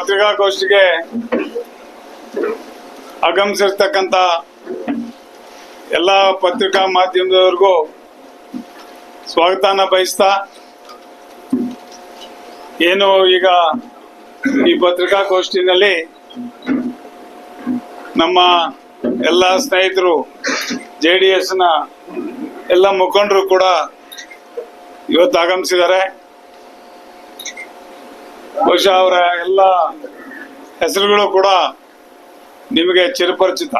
ಪತ್ರಿಕಾಗೋಷ್ಠಿಗೆ ಆಗಮಿಸಿರ್ತಕ್ಕಂಥ ಎಲ್ಲ ಪತ್ರಿಕಾ ಮಾಧ್ಯಮದವರಿಗೂ ಸ್ವಾಗತನ ಬಯಸ್ತಾ, ಏನು ಈಗ ಈ ಪತ್ರಿಕಾಗೋಷ್ಠಿನಲ್ಲಿ ನಮ್ಮ ಎಲ್ಲ ಸ್ನೇಹಿತರು, ಜೆ ಡಿ ಎಸ್ನ ಎಲ್ಲ ಮುಖಂಡರು ಕೂಡ ಇವತ್ತು ಆಗಮಿಸಿದ್ದಾರೆ. ಬಹುಶಃ ಅವರ ಎಲ್ಲ ಹೆಸರುಗಳು ಕೂಡ ನಿಮಗೆ ಚಿರಪರಿಚಿತ.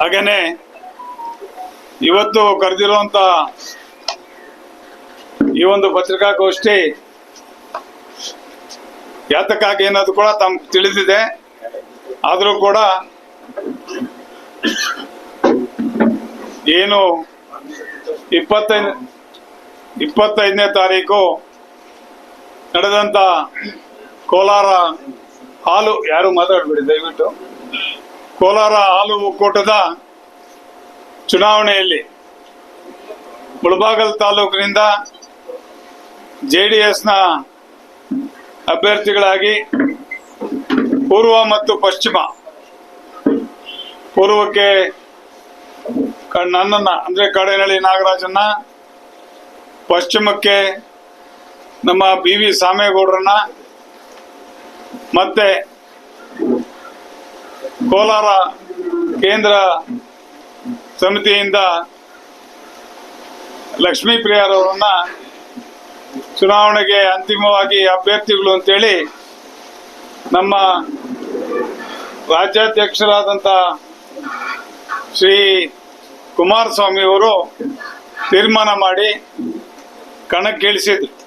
ಹಾಗೇನೆ ಇವತ್ತು ಕರೆದಿರುವಂತ ಈ ಒಂದು ಪತ್ರಿಕಾಗೋಷ್ಠಿ ಯಾತಕ್ಕಾಗಿ ಅನ್ನೋದು ಕೂಡ ತಮ್ಗೆ ತಿಳಿದಿದೆ. ಆದರೂ ಕೂಡ ಏನು ಇಪ್ಪತ್ತೈದು, ಇಪ್ಪತ್ತೈದನೇ ತಾರೀಕು ನಡೆದಂತ ಕೋಲಾರ ಹಾಲು ಯಾರು ಮಾತಾಡ್ಬೇಡಿ, ದಯವಿಟ್ಟು. ಕೋಲಾರ ಹಾಲು ಒಕ್ಕೂಟದ ಚುನಾವಣೆಯಲ್ಲಿ ಮುಳಬಾಗಲ್ ತಾಲೂಕಿನಿಂದ ಜೆ ಡಿ ಎಸ್ನ ಅಭ್ಯರ್ಥಿಗಳಾಗಿ ಪೂರ್ವ ಮತ್ತು ಪಶ್ಚಿಮ, ಪೂರ್ವಕ್ಕೆ ನನ್ನನ್ನು, ಅಂದ್ರೆ ಕಡೆನಳ್ಳಿ ನಾಗರಾಜನ್ನ, ಪಶ್ಚಿಮಕ್ಕೆ ನಮ್ಮ ಬಿ ವಿ ಸಾಮೇಗೌಡರನ್ನ ಮತ್ತೆ ಕೋಲಾರ ಕೇಂದ್ರ ಸಮಿತಿಯಿಂದ ಲಕ್ಷ್ಮೀ ಪ್ರಿಯರವರನ್ನ ಚುನಾವಣೆಗೆ ಅಂತಿಮವಾಗಿ ಅಭ್ಯರ್ಥಿಗಳು ಅಂತೇಳಿ ನಮ್ಮ ರಾಜ್ಯಾಧ್ಯಕ್ಷರಾದಂಥ ಶ್ರೀ ಕುಮಾರಸ್ವಾಮಿ ಅವರು ತೀರ್ಮಾನ ಮಾಡಿ ಕಣಕ್ಕಿಳಿಸಿದ್ರು.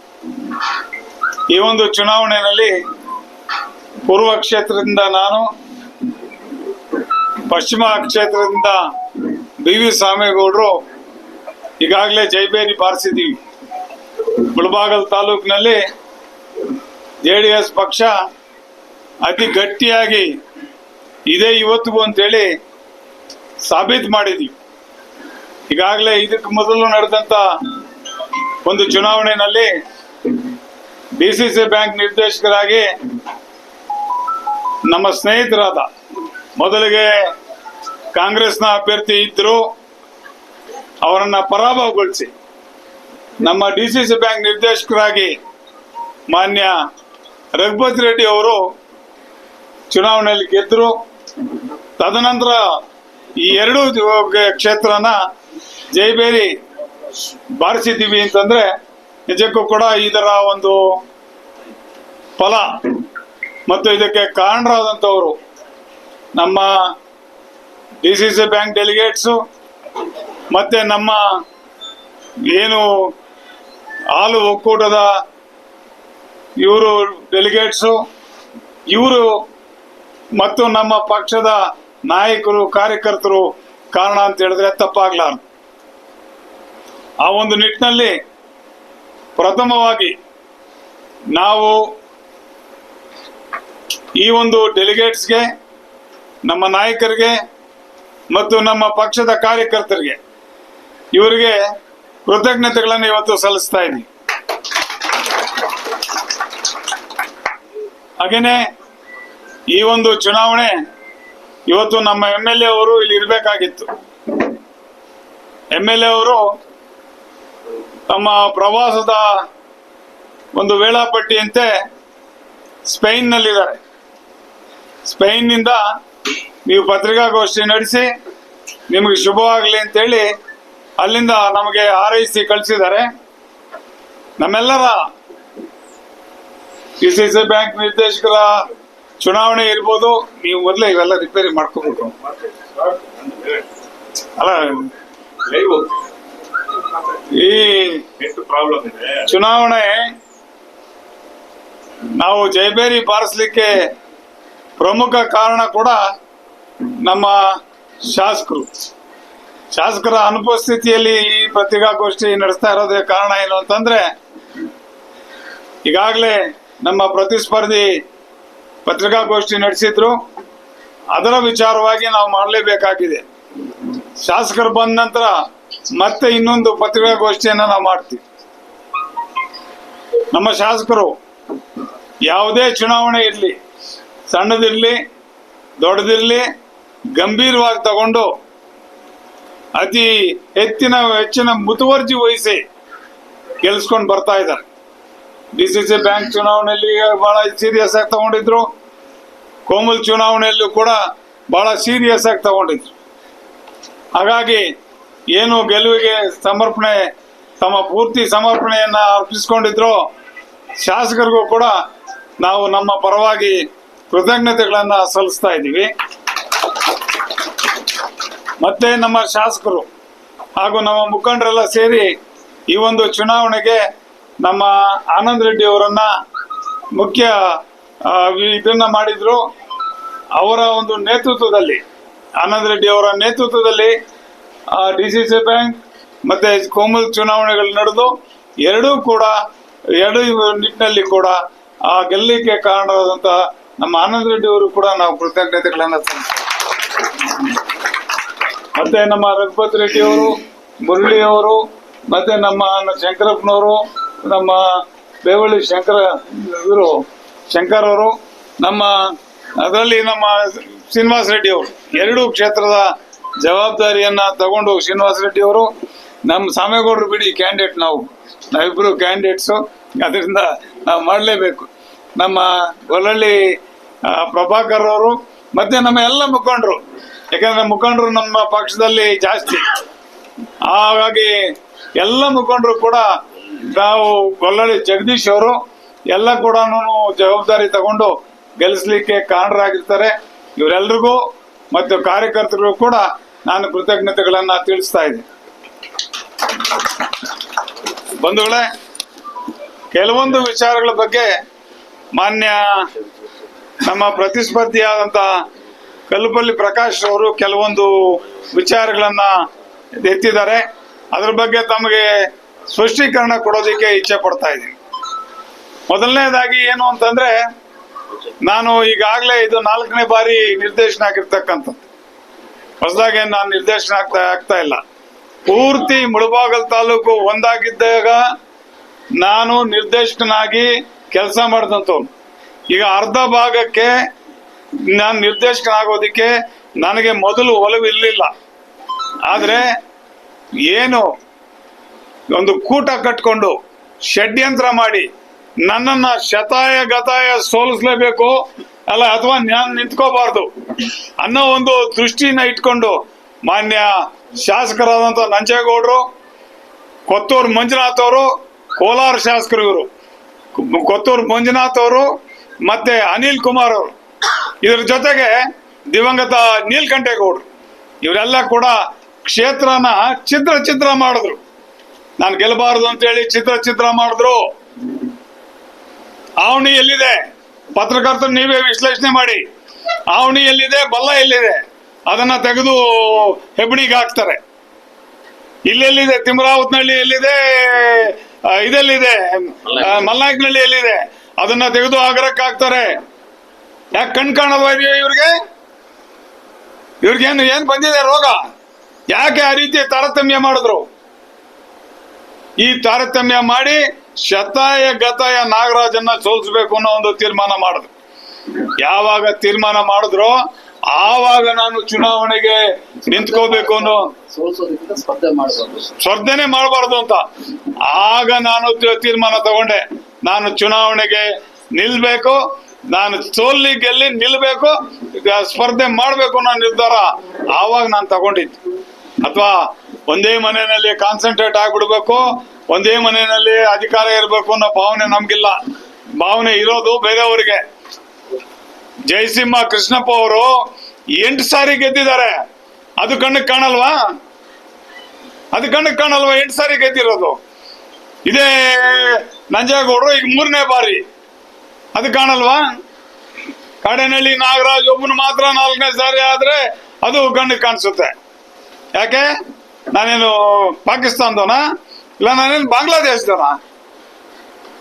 ಈ ಒಂದು ಚುನಾವಣೆಯಲ್ಲಿ ಪೂರ್ವ ಕ್ಷೇತ್ರದಿಂದ ನಾನು, ಪಶ್ಚಿಮ ಕ್ಷೇತ್ರದಿಂದ ಬಿ ವಿ ಸ್ವಾಮೇಗೌಡರು ಈಗಾಗಲೇ ಜೈಬೇರಿ ಬಾರಿಸಿದ್ದೀವಿ. ಮುಳಬಾಗಲ್ ತಾಲೂಕಿನಲ್ಲಿ ಜೆ ಡಿ ಎಸ್ ಪಕ್ಷ ಅತಿ ಗಟ್ಟಿಯಾಗಿ ಇದೇ ಇವತ್ತಿಗೂ ಅಂತೇಳಿ ಸಾಬೀತು ಮಾಡಿದ್ದೀವಿ. ಈಗಾಗಲೇ ಇದಕ್ಕೆ ಮೊದಲು ನಡೆದಂತ ಒಂದು ಚುನಾವಣೆಯಲ್ಲಿ ಡಿ ಸಿ ಸಿ ಬ್ಯಾಂಕ್ ನಿರ್ದೇಶಕರಾಗಿ ನಮ್ಮ ಸ್ನೇಹಿತರಾದ ಮೊದಲಿಗೆ ಕಾಂಗ್ರೆಸ್ನ ಅಭ್ಯರ್ಥಿ ಇದ್ರು, ಅವರನ್ನ ಪರಾಭವಗೊಳಿಸಿ ನಮ್ಮ ಡಿ ಬ್ಯಾಂಕ್ ನಿರ್ದೇಶಕರಾಗಿ ಮಾನ್ಯ ರಘುಪತಿ ರೆಡ್ಡಿ ಅವರು ಚುನಾವಣೆಯಲ್ಲಿ ಗೆದ್ದರು ತದನಂತರ ಈ ಎರಡೂ ಕ್ಷೇತ್ರನ ಜೈಬೇರಿ ಬಾರಿಸಿದ್ದೀವಿ ಅಂತಂದ್ರೆ ನಿಜಕ್ಕೂ ಕೂಡ ಇದರ ಒಂದು ಫಲ ಮತ್ತು ಇದಕ್ಕೆ ಕಾರಣರಾದಂಥವರು ನಮ್ಮ D C C bank delegates ಮತ್ತೆ ನಮ್ಮ ಏನು ಹಾಲು ಒಕ್ಕೂಟದ ಇವರು ಡೆಲಿಗೇಟ್ಸು, ಇವರು ಮತ್ತು ನಮ್ಮ ಪಕ್ಷದ ನಾಯಕರು, ಕಾರ್ಯಕರ್ತರು ಕಾರಣ ಅಂತ ಹೇಳಿದ್ರೆ ತಪ್ಪಾಗ್ಲಾರ್ದು. ಆ ಒಂದು ನಿಟ್ಟಿನಲ್ಲಿ ಪ್ರಥಮವಾಗಿ ನಾವು ಈ ಒಂದು ಡೆಲಿಗೇಟ್ಸ್ಗೆ ನಮ್ಮ ನಾಯಕರಿಗೆ ಮತ್ತು ನಮ್ಮ ಪಕ್ಷದ ಕಾರ್ಯಕರ್ತರಿಗೆ ಇವರಿಗೆ ಕೃತಜ್ಞತೆಗಳನ್ನು ಇವತ್ತು ಸಲ್ಲಿಸ್ತಾ ಇದ್ದೀನಿ. ಹಾಗೇನೆ ಈ ಒಂದು ಚುನಾವಣೆ ಇವತ್ತು ನಮ್ಮ ಎಂ ಎಲ್ ಎ ಅವರು ಇಲ್ಲಿ ಇರಬೇಕಾಗಿತ್ತು. ಎಂ ಎಲ್ ಎ ಅವರು ತಮ್ಮ ಪ್ರವಾಸದ ಒಂದು ವೇಳಾಪಟ್ಟಿಯಂತೆ ಸ್ಪೇನ್ನಲ್ಲಿದ್ದಾರೆ. ಸ್ಪೇನ್ನಿಂದ ನೀವು ಪತ್ರಿಕಾಗೋಷ್ಠಿ ನಡೆಸಿ, ನಿಮಗೆ ಶುಭವಾಗಲಿ ಅಂತೇಳಿ ಅಲ್ಲಿಂದ ನಮಗೆ ಆರೈಸಿ ಕಳಿಸಿದ್ದಾರೆ. ನಮ್ಮೆಲ್ಲರ ಡಿ ಬ್ಯಾಂಕ್ ನಿರ್ದೇಶಕರ ಚುನಾವಣೆ ಇರ್ಬೋದು, ನೀವು ಮೊದಲೇ ಇವೆಲ್ಲ ರಿಪೇರಿ ಮಾಡ್ಕೋಬೇಕು. ಅಲ್ಲ ಈ ಪ್ರಾಬ್ಲಮ್ ಇದೆ? ಚುನಾವಣೆ ನಾವು ಜೈಬೇರಿ ಬಾರಿಸ್ಲಿಕ್ಕೆ ಪ್ರಮುಖ ಕಾರಣ ಕೂಡ ನಮ್ಮ ಶಾಸಕರು. ಶಾಸಕರ ಅನುಪಸ್ಥಿತಿಯಲ್ಲಿ ಈ ಪತ್ರಿಕಾಗೋಷ್ಠಿ ನಡೆಸ್ತಾ ಇರೋದೇ ಕಾರಣ ಏನು ಅಂತಂದ್ರೆ ಈಗಾಗಲೇ ನಮ್ಮ ಪ್ರತಿಸ್ಪರ್ಧಿ ಪತ್ರಿಕಾಗೋಷ್ಠಿ ನಡೆಸಿದ್ರು. ಅದರ ವಿಚಾರವಾಗಿ ನಾವು ಮಾಡಲೇಬೇಕಾಗಿದೆ. ಶಾಸಕರು ಬಂದ ನಂತರ ಮತ್ತೆ ಇನ್ನೊಂದು ಪತ್ರಿಕಾಗೋಷ್ಠಿಯನ್ನು ನಾವು ಮಾಡ್ತೀವಿ. ನಮ್ಮ ಶಾಸಕರು ಯಾವುದೇ ಚುನಾವಣೆ ಇರಲಿ, ಸಣ್ಣದಿರಲಿ, ದೊಡ್ಡದಿರಲಿ, ಗಂಭೀರವಾಗಿ ತಗೊಂಡು ಅತಿ ಹೆಚ್ಚಿನ ಹೆಚ್ಚಿನ ಮುತುವರ್ಜಿ ವಹಿಸಿ ಗೆಲ್ಸ್ಕೊಂಡು ಬರ್ತಾ ಇದ್ದಾರೆ. ಡಿ ಸಿ ಸಿ ಬ್ಯಾಂಕ್ ಚುನಾವಣೆಯಲ್ಲಿ ಬಹಳ ಸೀರಿಯಸ್ ಆಗಿ ತಗೊಂಡಿದ್ರು. ಕೋಮಲ್ ಚುನಾವಣೆಯಲ್ಲೂ ಕೂಡ ಬಹಳ ಸೀರಿಯಸ್ ಆಗಿ ತಗೊಂಡಿದ್ರು. ಹಾಗಾಗಿ ಏನು ಗೆಲುವಿಗೆ ಸಮರ್ಪಣೆ, ತಮ್ಮ ಪೂರ್ತಿ ಸಮರ್ಪಣೆಯನ್ನ ಅರ್ಪಿಸ್ಕೊಂಡಿದ್ರು ಶಾಸಕರಿಗೂ ಕೂಡ ನಾವು ನಮ್ಮ ಪರವಾಗಿ ಕೃತಜ್ಞತೆಗಳನ್ನ ಸಲ್ಲಿಸ್ತಾ ಇದ್ದೀವಿ. ಮತ್ತೆ ನಮ್ಮ ಶಾಸಕರು ಹಾಗೂ ನಮ್ಮ ಮುಖಂಡರೆಲ್ಲ ಸೇರಿ ಈ ಒಂದು ಚುನಾವಣೆಗೆ ನಮ್ಮ ಆನಂದ್ ರೆಡ್ಡಿ ಅವರನ್ನ ಮುಖ್ಯ ಇದನ್ನ ಮಾಡಿದ್ರು. ಅವರ ಒಂದು ನೇತೃತ್ವದಲ್ಲಿ, ಆನಂದ್ ರೆಡ್ಡಿ ಅವರ ನೇತೃತ್ವದಲ್ಲಿ ಡಿ ಸಿ ಸಿ ಬ್ಯಾಂಕ್ ಮತ್ತೆ ಕೋಮಲ್ ಚುನಾವಣೆಗಳು ನಡೆದು ಎರಡೂ ಕೂಡ, ಎರಡು ನಿಟ್ಟಿನಲ್ಲಿ ಕೂಡ ಆ ಗೆಲ್ಲಲಿಕ್ಕೆ ಕಾರಣವಾದಂತಹ ನಮ್ಮ ಆನಂದ ರೆಡ್ಡಿ ಅವರು ಕೂಡ ನಾವು ಕೃತಜ್ಞತೆಗಳನ್ನ ಮತ್ತೆ ನಮ್ಮ ರಘುಪತ್ ರೆಡ್ಡಿ ಅವರು, ಮುರಳಿ ಅವರು, ಮತ್ತೆ ನಮ್ಮ ಶಂಕರಪ್ಪನವರು, ನಮ್ಮ ಬೇವಳ್ಳಿ ಶಂಕರ ಇವರು, ಶಂಕರ್ ಅವರು, ನಮ್ಮ ಅದರಲ್ಲಿ ನಮ್ಮ ಶ್ರೀನಿವಾಸ ರೆಡ್ಡಿ ಅವರು, ಎರಡೂ ಕ್ಷೇತ್ರದ ಜವಾಬ್ದಾರಿಯನ್ನ ತಗೊಂಡು ಶ್ರೀನಿವಾಸ ರೆಡ್ಡಿ ಅವರು ನಮ್ಮ ಸಾಮೇಗೌಡರು ಬಿಡಿ ಕ್ಯಾಂಡಿಡೇಟ್ ನಾವು. ನಾವಿಬ್ರು ಕ್ಯಾಂಡಿಡೇಟ್ಸು ಅದರಿಂದ ನಾವು ಮಾಡಲೇಬೇಕು. ನಮ್ಮ ಕೊಲ್ಲಳ್ಳಿ ಪ್ರಭಾಕರ್ ಅವರು, ಮತ್ತೆ ನಮ್ಮ ಎಲ್ಲ ಮುಖಂಡರು. ಯಾಕಂದ್ರೆ ಮುಖಂಡರು ನಮ್ಮ ಪಕ್ಷದಲ್ಲಿ ಜಾಸ್ತಿ. ಹಾಗಾಗಿ ಎಲ್ಲ ಮುಖಂಡರು ಕೂಡ ನಾವು ಗೊಲ್ಲಳ್ಳಿ ಜಗದೀಶ್ ಅವರು, ಎಲ್ಲ ಕೂಡ ಜವಾಬ್ದಾರಿ ತಗೊಂಡು ಗೆಲ್ಲಿಸ್ಲಿಕ್ಕೆ ಕಾರಣರಾಗಿರ್ತಾರೆ. ಇವರೆಲ್ರಿಗೂ ಮತ್ತು ಕಾರ್ಯಕರ್ತರಿಗೂ ಕೂಡ ನಾನು ಕೃತಜ್ಞತೆಗಳನ್ನ ತಿಳಿಸ್ತಾ ಇದ್ದೀನಿ. ಬಂಧುಗಳೇ, ಕೆಲವೊಂದು ವಿಚಾರಗಳ ಬಗ್ಗೆ ಮಾನ್ಯ ನಮ್ಮ ಪ್ರತಿಸ್ಪರ್ಧಿಯಾದಂತ ಕಲ್ಲುಪಲ್ಲಿ ಪ್ರಕಾಶ್ ಅವರು ಕೆಲವೊಂದು ವಿಚಾರಗಳನ್ನ ಎತ್ತಿದ್ದಾರೆ. ಅದ್ರ ಬಗ್ಗೆ ತಮಗೆ ಸ್ಪಷ್ಟೀಕರಣ ಕೊಡೋದಕ್ಕೆ ಇಚ್ಛೆ ಪಡ್ತಾ ಇದ್ದೀನಿ. ಮೊದಲನೇದಾಗಿ ಏನು ಅಂತಂದ್ರೆ, ನಾನು ಈಗಾಗಲೇ ಇದು ನಾಲ್ಕನೇ ಬಾರಿ ನಿರ್ದೇಶನ ಆಗಿರ್ತಕ್ಕಂಥದ್ದು. ಹೊಸದಾಗಿ ನಾನು ನಿರ್ದೇಶನ ಆಗ್ತಾ ಆಗ್ತಾ ಇಲ್ಲ. ಪೂರ್ತಿ ಮುಳಬಾಗಲ್ ತಾಲೂಕು ಒಂದಾಗಿದ್ದಾಗ ನಾನು ನಿರ್ದೇಶಕನಾಗಿ ಕೆಲಸ ಮಾಡಿದಂಥವ್ನು. ಈಗ ಅರ್ಧ ಭಾಗಕ್ಕೆ ನಾನು ನಿರ್ದೇಶಕನಾಗೋದಕ್ಕೆ ನನಗೆ ಮೊದಲು ಒಲವು ಇರಲಿಲ್ಲ. ಆದರೆ ಏನು ಒಂದು ಕೂಟ ಕಟ್ಕೊಂಡು ಷಡ್ಯಂತ್ರ ಮಾಡಿ ನನ್ನನ್ನ ಶತಾಯ ಗತಾಯ ಸೋಲಿಸ್ಲೇಬೇಕು ಅಲ್ಲ, ಅಥವಾ ನಾನು ನಿಂತ್ಕೋಬಾರ್ದು. ಅನ್ನೋ ಒಂದು ದೃಷ್ಟಿನ ಇಟ್ಕೊಂಡು ಮಾನ್ಯ ಶಾಸಕರಾದಂಥ ನಂಜೇಗೌಡರು, ಕೊತ್ತೂರು ಮಂಜುನಾಥ್ ಅವರು, ಕೋಲಾರ ಶಾಸಕರು ಇವರು. ಕೊತ್ತೂರು ಮಂಜುನಾಥ್ ಅವರು ಮತ್ತೆ ಅನಿಲ್ ಕುಮಾರ್ ಅವರು. ಇದ್ರ ಜೊತೆಗೆ ದಿವಂಗತ ನೀಲ್ಕಂಠೇಗೌಡರು. ಇವರೆಲ್ಲ ಕೂಡ ಕ್ಷೇತ್ರನ ಚಿತ್ರ ಚಿತ್ರ ಮಾಡಿದ್ರು. ನಾನು ಗೆಲ್ಲಬಾರದು ಅಂತೇಳಿ ಚಿತ್ರ ಚಿತ್ರ ಮಾಡಿದ್ರು. ಆವಣಿ ಎಲ್ಲಿದೆ? ಪತ್ರಕರ್ತರು ನೀವೇ ವಿಶ್ಲೇಷಣೆ ಮಾಡಿ. ಆವಣಿ ಎಲ್ಲಿದೆ, ಬಲ್ಲ ಎಲ್ಲಿದೆ, ಅದನ್ನ ತೆಗೆದು ಹೆಬ್ಬಣಿಗೆ ಹಾಕ್ತಾರೆ. ಇಲ್ಲೆಲ್ಲಿದೆ ತಿಮ್ರಾವತ್ನಹಳ್ಳಿ ಎಲ್ಲಿದೆ ಇದೆಲ್ಲಿದೆ ಮಲ್ನಾಯಕನಹಳ್ಳಿ ಎಲ್ಲಿದೆ, ಅದನ್ನ ತೆಗೆದು ಆಗ್ರಕ್ಕೆ ಹಾಕ್ತಾರೆ. ಯಾಕೆ ಕಣ್ ಇದೆಯಾ ಇವ್ರಿಗೆ? ಇವ್ರಿಗೇನು, ಏನ್ ಬಂದಿದೆ ರೋಗ? ಯಾಕೆ ಆ ರೀತಿ ತಾರತಮ್ಯ ಮಾಡಿದ್ರು? ಈ ತಾರತಮ್ಯ ಮಾಡಿ ಶತಾಯ ಗತಾಯ ನಾಗರಾಜನ್ನ ಸೋಲಿಸ್ಬೇಕು ಅನ್ನೋ ಒಂದು ತೀರ್ಮಾನ ಮಾಡಿದ್ರು. ಯಾವಾಗ ತೀರ್ಮಾನ ಮಾಡಿದ್ರು ಆವಾಗ ನಾನು ಚುನಾವಣೆಗೆ ನಿಂತ್ಕೋಬೇಕು ಅನ್ನೋ ಸ್ಪರ್ಧೆನೆ ಮಾಡಬಾರ್ದು ಅಂತ. ಆಗ ನಾನು ತೀರ್ಮಾನ ತಗೊಂಡೆ. ನಾನು ಚುನಾವಣೆಗೆ ನಿಲ್ಬೇಕು. ನಾನು ಸೋಲ್ಲಿ ಗೆಲ್ಲಿ ನಿಲ್ಬೇಕು. ಸ್ಪರ್ಧೆ ಮಾಡ್ಬೇಕು ಅನ್ನೋ ನಿರ್ಧಾರ ಆವಾಗ ನಾನು ತಗೊಂಡಿದ್ದೆ. ಅಥವಾ ಒಂದೇ ಮನೆಯಲ್ಲಿ ಕಾನ್ಸಂಟ್ರೇಟ್ ಆಗ್ಬಿಡ್ಬೇಕು. ಒಂದೇ ಮನೆಯಲ್ಲಿ ಅಧಿಕಾರ ಇರಬೇಕು ಅನ್ನೋ ಭಾವನೆ ನಮ್ಗಿಲ್ಲ. ಭಾವನೆ ಇರೋದು ಬೇರೆಯವರಿಗೆ. ಜಯಸಿಂಹ ಕೃಷ್ಣಪ್ಪ ಅವರು ಎಂಟು ಸಾರಿ ಗೆದ್ದಿದ್ದಾರೆ. ಅದು ಕಣ್ಣಿಗೆ ಕಾಣಲ್ವಾ? ಅದು ಕಣ್ಣಿಗೆ ಕಾಣಲ್ವಾ ಎಂಟು ಸಾರಿ ಗೆದ್ದಿರೋದು? ಇದೇ ನಂಜೇಗೌಡರು ಈಗ ಮೂರನೇ ಬಾರಿ. ಅದು ಕಾಣಲ್ವಾ? ಕಾಡೇನಹಳ್ಳಿ ನಾಗರಾಜ್ ಒಬ್ಬನು ಮಾತ್ರ ನಾಲ್ಕನೇ ಸಾರಿ ಆದ್ರೆ ಅದು ಕಣ್ಣಿಗೆ ಕಾಣಿಸುತ್ತೆ. ಯಾಕೆ? ನಾನೇನು ಪಾಕಿಸ್ತಾನದವನ? ಇಲ್ಲ, ನಾನೇನು ಬಾಂಗ್ಲಾದೇಶದವ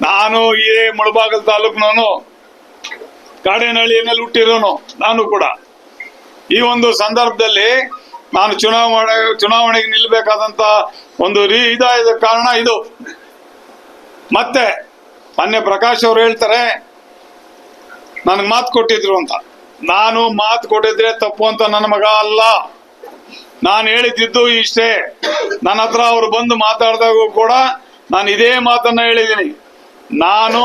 ನಾನು ಇದೇ ಮುಳಬಾಗಲ್ ತಾಲೂಕಿನವನು. ಕಾಡೇನಹಳ್ಳಿಯಲ್ಲಿ ಹುಟ್ಟಿರೋನು, ನಾನು ಕೂಡ. ಈ ಒಂದು ಸಂದರ್ಭದಲ್ಲಿ ನಾನು ಚುನಾವಣೆ, ಚುನಾವಣೆಗೆ ನಿಲ್ಲಬೇಕಾದಂತ ಒಂದು ರೀ, ಇದಾದ ಕಾರಣ ಇದು. ಮತ್ತೆ ಮೊನ್ನೆ ಪ್ರಕಾಶ್ ಅವರು ಹೇಳ್ತಾರೆ, ನನಗೆ ಮಾತು ಕೊಟ್ಟಿದ್ರು ಅಂತ. ನಾನು ಮಾತು ಕೊಟ್ಟಿದ್ರೆ ತಪ್ಪು ಅಂತ ನನ್ನ ಮಗ ಅಲ್ಲ. ನಾನು ಹೇಳಿದ್ದು ಇಷ್ಟೇ. ನನ್ನ ಹತ್ರ ಅವ್ರು ಬಂದು ಮಾತಾಡಿದಾಗೂ ಕೂಡ ನಾನು ಇದೇ ಮಾತನ್ನ ಹೇಳಿದ್ದೀನಿ. ನಾನು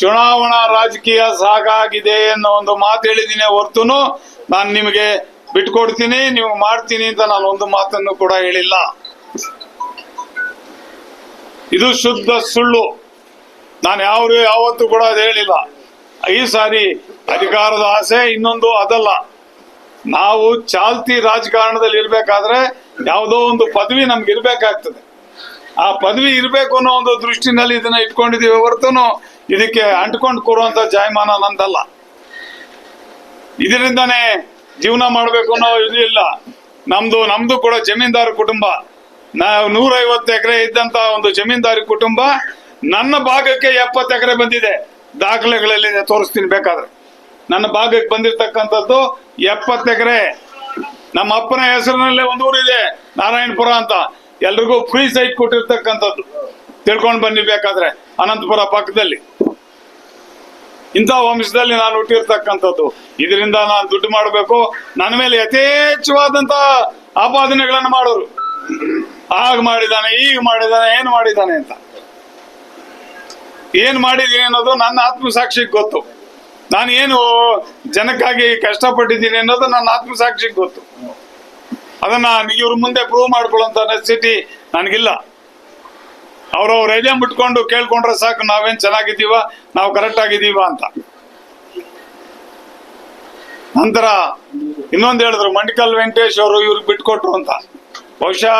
ಚುನಾವಣಾ ರಾಜಕೀಯ ಸಾಕಾಗಿದೆ ಅನ್ನೋ ಒಂದು ಮಾತು ಹೇಳಿದ್ದೀನಿ ಹೊರ್ತುನು ನಾನು ನಿಮಗೆ ಬಿಟ್ಕೊಡ್ತೀನಿ ನೀವು ಮಾಡ್ತೀನಿ ಅಂತ ನಾನು ಒಂದು ಮಾತನ್ನು ಕೂಡ ಹೇಳಿಲ್ಲ. ಇದು ಶುದ್ಧ ಸುಳ್ಳು. ನಾನು ಯಾವ ಯಾವತ್ತೂ ಕೂಡ ಅದು ಹೇಳಿಲ್ಲ. ಈ ಸಾರಿ ಅಧಿಕಾರದ ಆಸೆ ಇನ್ನೊಂದು ಅದಲ್ಲ. ನಾವು ಚಾಲ್ತಿ ರಾಜಕಾರಣದಲ್ಲಿ ಇರ್ಬೇಕಾದ್ರೆ ಯಾವುದೋ ಒಂದು ಪದವಿ ನಮ್ಗೆ ಇರ್ಬೇಕಾಗ್ತದೆ. ಆ ಪದವಿ ಇರಬೇಕು ಅನ್ನೋ ಒಂದು ದೃಷ್ಟಿನಲ್ಲಿ ಇದನ್ನ ಇಟ್ಕೊಂಡಿದೀವಿ ಹೊರತುನು ಇದಕ್ಕೆ ಅಂಟ್ಕೊಂಡು ಕೂರುವಂತ ಜಾಯಮಾನ ನಂದಲ್ಲ. ಇದರಿಂದಾನೇ ಜೀವನ ಮಾಡಬೇಕು ಅನ್ನೋ ಇದು ಇಲ್ಲ. ನಮ್ದು ನಮ್ದು ಕೂಡ ಜಮೀನ್ದಾರ ಕುಟುಂಬ. ನಾವು ನೂರೈವತ್ತು ಎಕರೆ ಇದ್ದಂತ ಒಂದು ಜಮೀನ್ದಾರಿ ಕುಟುಂಬ ನನ್ನ ಭಾಗಕ್ಕೆ ಎಪ್ಪತ್ತು ಎಕರೆ ಬಂದಿದೆ. ದಾಖಲೆಗಳಲ್ಲಿ ತೋರಿಸ್ತೀನಿ ಬೇಕಾದ್ರೆ. ನನ್ನ ಭಾಗಕ್ಕೆ ಬಂದಿರ್ತಕ್ಕಂಥದ್ದು ಎಪ್ಪತ್ತು ಎಕರೆ. ನಮ್ಮ ಅಪ್ಪನ ಹೆಸರಿನಲ್ಲೇ ಒಂದು ಊರಿದೆ, ನಾರಾಯಣಪುರ ಅಂತ. ಎಲ್ರಿಗೂ ಫ್ರೀ ಸೈಟ್ ಕೊಟ್ಟಿರ್ತಕ್ಕಂಥದ್ದು. ತಿಳ್ಕೊಂಡು ಬನ್ನಿ ಬೇಕಾದ್ರೆ, ಅನಂತಪುರ ಪಕ್ಕದಲ್ಲಿ. ಇಂಥ ವಂಶದಲ್ಲಿ ನಾನು ಹುಟ್ಟಿರ್ತಕ್ಕಂಥದ್ದು. ಇದರಿಂದ ನಾನು ದುಡ್ಡು ಮಾಡಬೇಕು. ನನ್ನ ಮೇಲೆ ಯಥೇಚ್ಛವಾದಂತ ಆಪಾದನೆಗಳನ್ನು ಮಾಡೋರು. ಆಗ ಮಾಡಿದಾನೆ ಈಗ ಮಾಡಿದಾನೆ ಏನು ಮಾಡಿದಾನೆ ಅಂತ. ಏನ್ ಮಾಡಿದೀನಿ ಅನ್ನೋದು ನನ್ನ ಆತ್ಮಸಾಕ್ಷಿಗೆ ಗೊತ್ತು. ನಾನು ಏನು ಜನಕ್ಕಾಗಿ ಕಷ್ಟಪಟ್ಟಿದ್ದೀನಿ ಅನ್ನೋದು ನನ್ನ ಆತ್ಮಸಾಕ್ಷಿಗೆ ಗೊತ್ತು. ಅದನ್ನ ಇವ್ರ ಮುಂದೆ ಪ್ರೂವ್ ಮಾಡ್ಕೊಳ್ಳೋಂತ ನೆಸಿಟಿ ನನಗಿಲ್ಲ. ಅವ್ರ ಎದೆ ಮುಟ್ಕೊಂಡು ಕೇಳ್ಕೊಂಡ್ರೆ ಸಾಕು, ನಾವೇನ್ ಚೆನ್ನಾಗಿದ್ದೀವ, ನಾವು ಕರೆಕ್ಟ್ ಆಗಿದ್ದೀವ ಅಂತ. ನಂತರ ಇನ್ನೊಂದು ಹೇಳಿದ್ರು, ಮಂಡಿಕಲ್ ವೆಂಕಟೇಶ್ ಅವರು ಇವ್ರಿಗೆ ಬಿಟ್ಕೊಟ್ರು ಅಂತ. ಬಹುಶಃ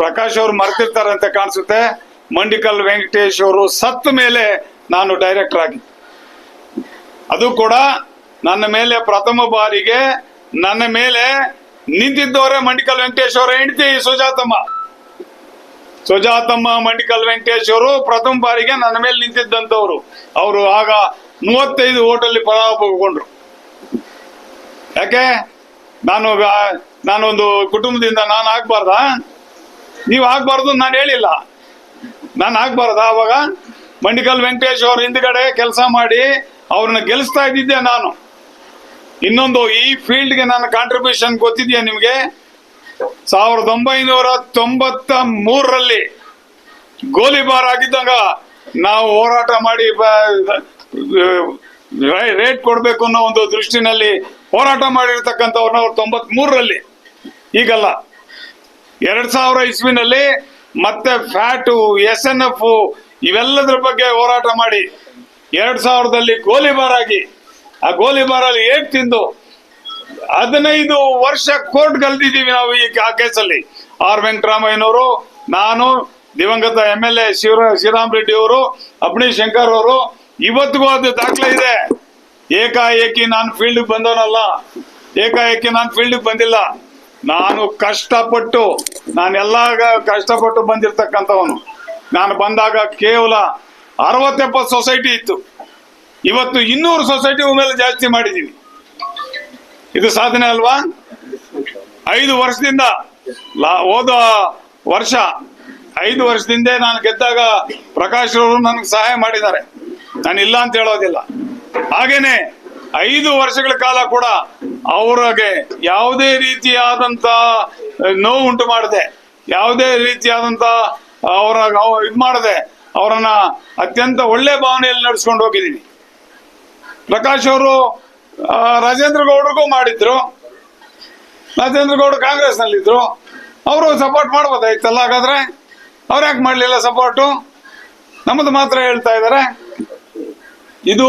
ಪ್ರಕಾಶ್ ಅವರು ಮರ್ತಿರ್ತಾರಂತೆ ಕಾಣಿಸುತ್ತೆ. ಮಂಡಿಕಲ್ ವೆಂಕಟೇಶ್ ಅವರು ಸತ್ತ ಮೇಲೆ ನಾನು ಡೈರೆಕ್ಟರ್ ಆಗಿ ಅದು ಕೂಡ ನನ್ನ ಮೇಲೆ ಪ್ರಥಮ ಬಾರಿಗೆ ನನ್ನ ಮೇಲೆ ನಿಂತಿದ್ದವರೇ ಮಂಡಿಕಲ್ ವೆಂಕಟೇಶ್ವರ ಹೆಂಡತಿ ಸುಜಾತಮ್ಮ. ಸುಜಾತಮ್ಮ, ಮಂಡಿಕಲ್ ವೆಂಕಟೇಶ್ವರು ಪ್ರಥಮ ಬಾರಿಗೆ ನನ್ನ ಮೇಲೆ ನಿಂತಿದ್ದಂಥವ್ರು. ಅವರು ಆಗ ಮೂವತ್ತೈದು ಓಟಲ್ಲಿ ಪರಾಭವಗೊಂಡ್ರು ಯಾಕೆ? ನಾನು ನಾನೊಂದು ಕುಟುಂಬದಿಂದ ನಾನು ಆಗ್ಬಾರ್ದಾ? ನೀವು ಆಗ್ಬಾರ್ದು ನಾನು ಹೇಳಿಲ್ಲ. ನಾನು ಆಗ್ಬಾರ್ದ ಅವಾಗ? ಮಂಡಿಕಲ್ ವೆಂಕಟೇಶ್ ಅವ್ರ ಹಿಂದ್ಗಡೆ ಕೆಲಸ ಮಾಡಿ ಅವ್ರನ್ನ ಗೆಲ್ಲಿಸ್ತಾ ಇದ್ದಿದ್ದೆ ನಾನು. ಇನ್ನೊಂದು ಈ ಫೀಲ್ಡ್ಗೆ ನನ್ನ ಕಾಂಟ್ರಿಬ್ಯೂಷನ್ ಗೊತ್ತಿದೆಯಾ ನಿಮಗೆ? ಸಾವಿರದ ಒಂಬೈನೂರ ತೊಂಬತ್ತ ಮೂರರಲ್ಲಿ ಗೋಲಿಬಾರ್ ಆಗಿದ್ದಾಗ ನಾವು ಹೋರಾಟ ಮಾಡಿ ರೇಟ್ ಕೊಡಬೇಕು ಅನ್ನೋ ಒಂದು ದೃಷ್ಟಿನಲ್ಲಿ ಹೋರಾಟ ಮಾಡಿರ್ತಕ್ಕಂಥವ್ರನ್ನ ಅವ್ರು ತೊಂಬತ್ ಮೂರರಲ್ಲಿ ಈಗಲ್ಲ, ಎರಡ್ ಸಾವಿರ ಇಸ್ವಿನಲ್ಲಿ ಮತ್ತೆ ಫ್ಯಾಟು, ಎಸ್ ಎನ್ ಎಫ್ ಇವೆಲ್ಲದ್ರ ಬಗ್ಗೆ ಹೋರಾಟ ಮಾಡಿ ಎರಡ್ ಸಾವಿರದಲ್ಲಿ ಗೋಲಿಬಾರ್ ಆಗಿ, ಆ ಗೋಲಿಬಾರಲ್ಲಿ ಏಟ್ ತಿಂದು? ಹದಿನೈದು ವರ್ಷ ಕೋರ್ಟ್ ಕಲ್ತಿದ್ದೀವಿ ನಾವು ಈ ಆ ಕೇಸಲ್ಲಿ. ಆರ್ ವೆಂಕಟರಾಮಯ್ಯನವರು, ನಾನು, ದಿವಂಗತ ಎಂ ಎಲ್ ಎ ಶಿವರ ಶ್ರೀರಾಮ್ ರೆಡ್ಡಿ ಅವರು ಅಬ್ನಿ ಶಂಕರ್ ಅವರು, ಇವತ್ತಿಗೂ ಅದು ದಾಖಲೆ ಇದೆ. ಏಕಾಏಕಿ ನಾನು ಫೀಲ್ಡ್ ಬಂದವನಲ್ಲ. ಏಕಾಏಕಿ ನಾನು ಫೀಲ್ಡ್ ಬಂದಿಲ್ಲ. ನಾನು ಕಷ್ಟಪಟ್ಟು ನಾನೆಲ್ಲ ಕಷ್ಟಪಟ್ಟು ಬಂದಿರ್ತಕ್ಕಂಥವನು. ನಾನು ಬಂದಾಗ ಕೇವಲ ಅರವತ್ತೆಪ್ಪತ್ತು ಸೊಸೈಟಿ ಇತ್ತು. ಇವತ್ತು ಇನ್ನೂರು ಸೊಸೈಟಿ ಮೇಲೆ ಜಾಸ್ತಿ ಮಾಡಿದ್ದೀನಿ ಇದು ಸಾಧನೆ ಅಲ್ವಾ? ಐದು ವರ್ಷದಿಂದ ಹೋದ ವರ್ಷ ಐದು ವರ್ಷದಿಂದ ನಾನು ಗೆದ್ದಾಗ ಪ್ರಕಾಶ್ ಅವರು ನನಗೆ ಸಹಾಯ ಮಾಡಿದ್ದಾರೆ. ನಾನು ಇಲ್ಲ ಅಂತ ಹೇಳೋದಿಲ್ಲ. ಹಾಗೇನೆ ಐದು ವರ್ಷಗಳ ಕಾಲ ಕೂಡ ಅವ್ರಿಗೆ ಯಾವುದೇ ರೀತಿಯಾದಂತ ನೋವು ಉಂಟು ಮಾಡದೆ, ಯಾವುದೇ ರೀತಿಯಾದಂತ ಅವರ ಇದು ಮಾಡದೆ ಅವರನ್ನ ಅತ್ಯಂತ ಒಳ್ಳೆ ಭಾವನೆಯಲ್ಲಿ ನಡೆಸ್ಕೊಂಡು ಹೋಗಿದ್ದೀನಿ. ಪ್ರಕಾಶ್ ಅವರು ರಾಜೇಂದ್ರ ಗೌಡ್ರಿಗೂ ಮಾಡಿದ್ರು. ರಾಜೇಂದ್ರ ಗೌಡ ಕಾಂಗ್ರೆಸ್ ನಲ್ಲಿದ್ರು ಅವರು ಸಪೋರ್ಟ್ ಮಾಡ್ಬೋದಾಯ್ತಲ್ಲ, ಹಾಗಾದ್ರೆ ಅವ್ರು ಯಾಕೆ ಮಾಡ್ಲಿಲ್ಲ ಸಪೋರ್ಟು ನಮ್ಮದು ಮಾತ್ರ ಹೇಳ್ತಾ ಇದ್ದಾರೆ ಇದು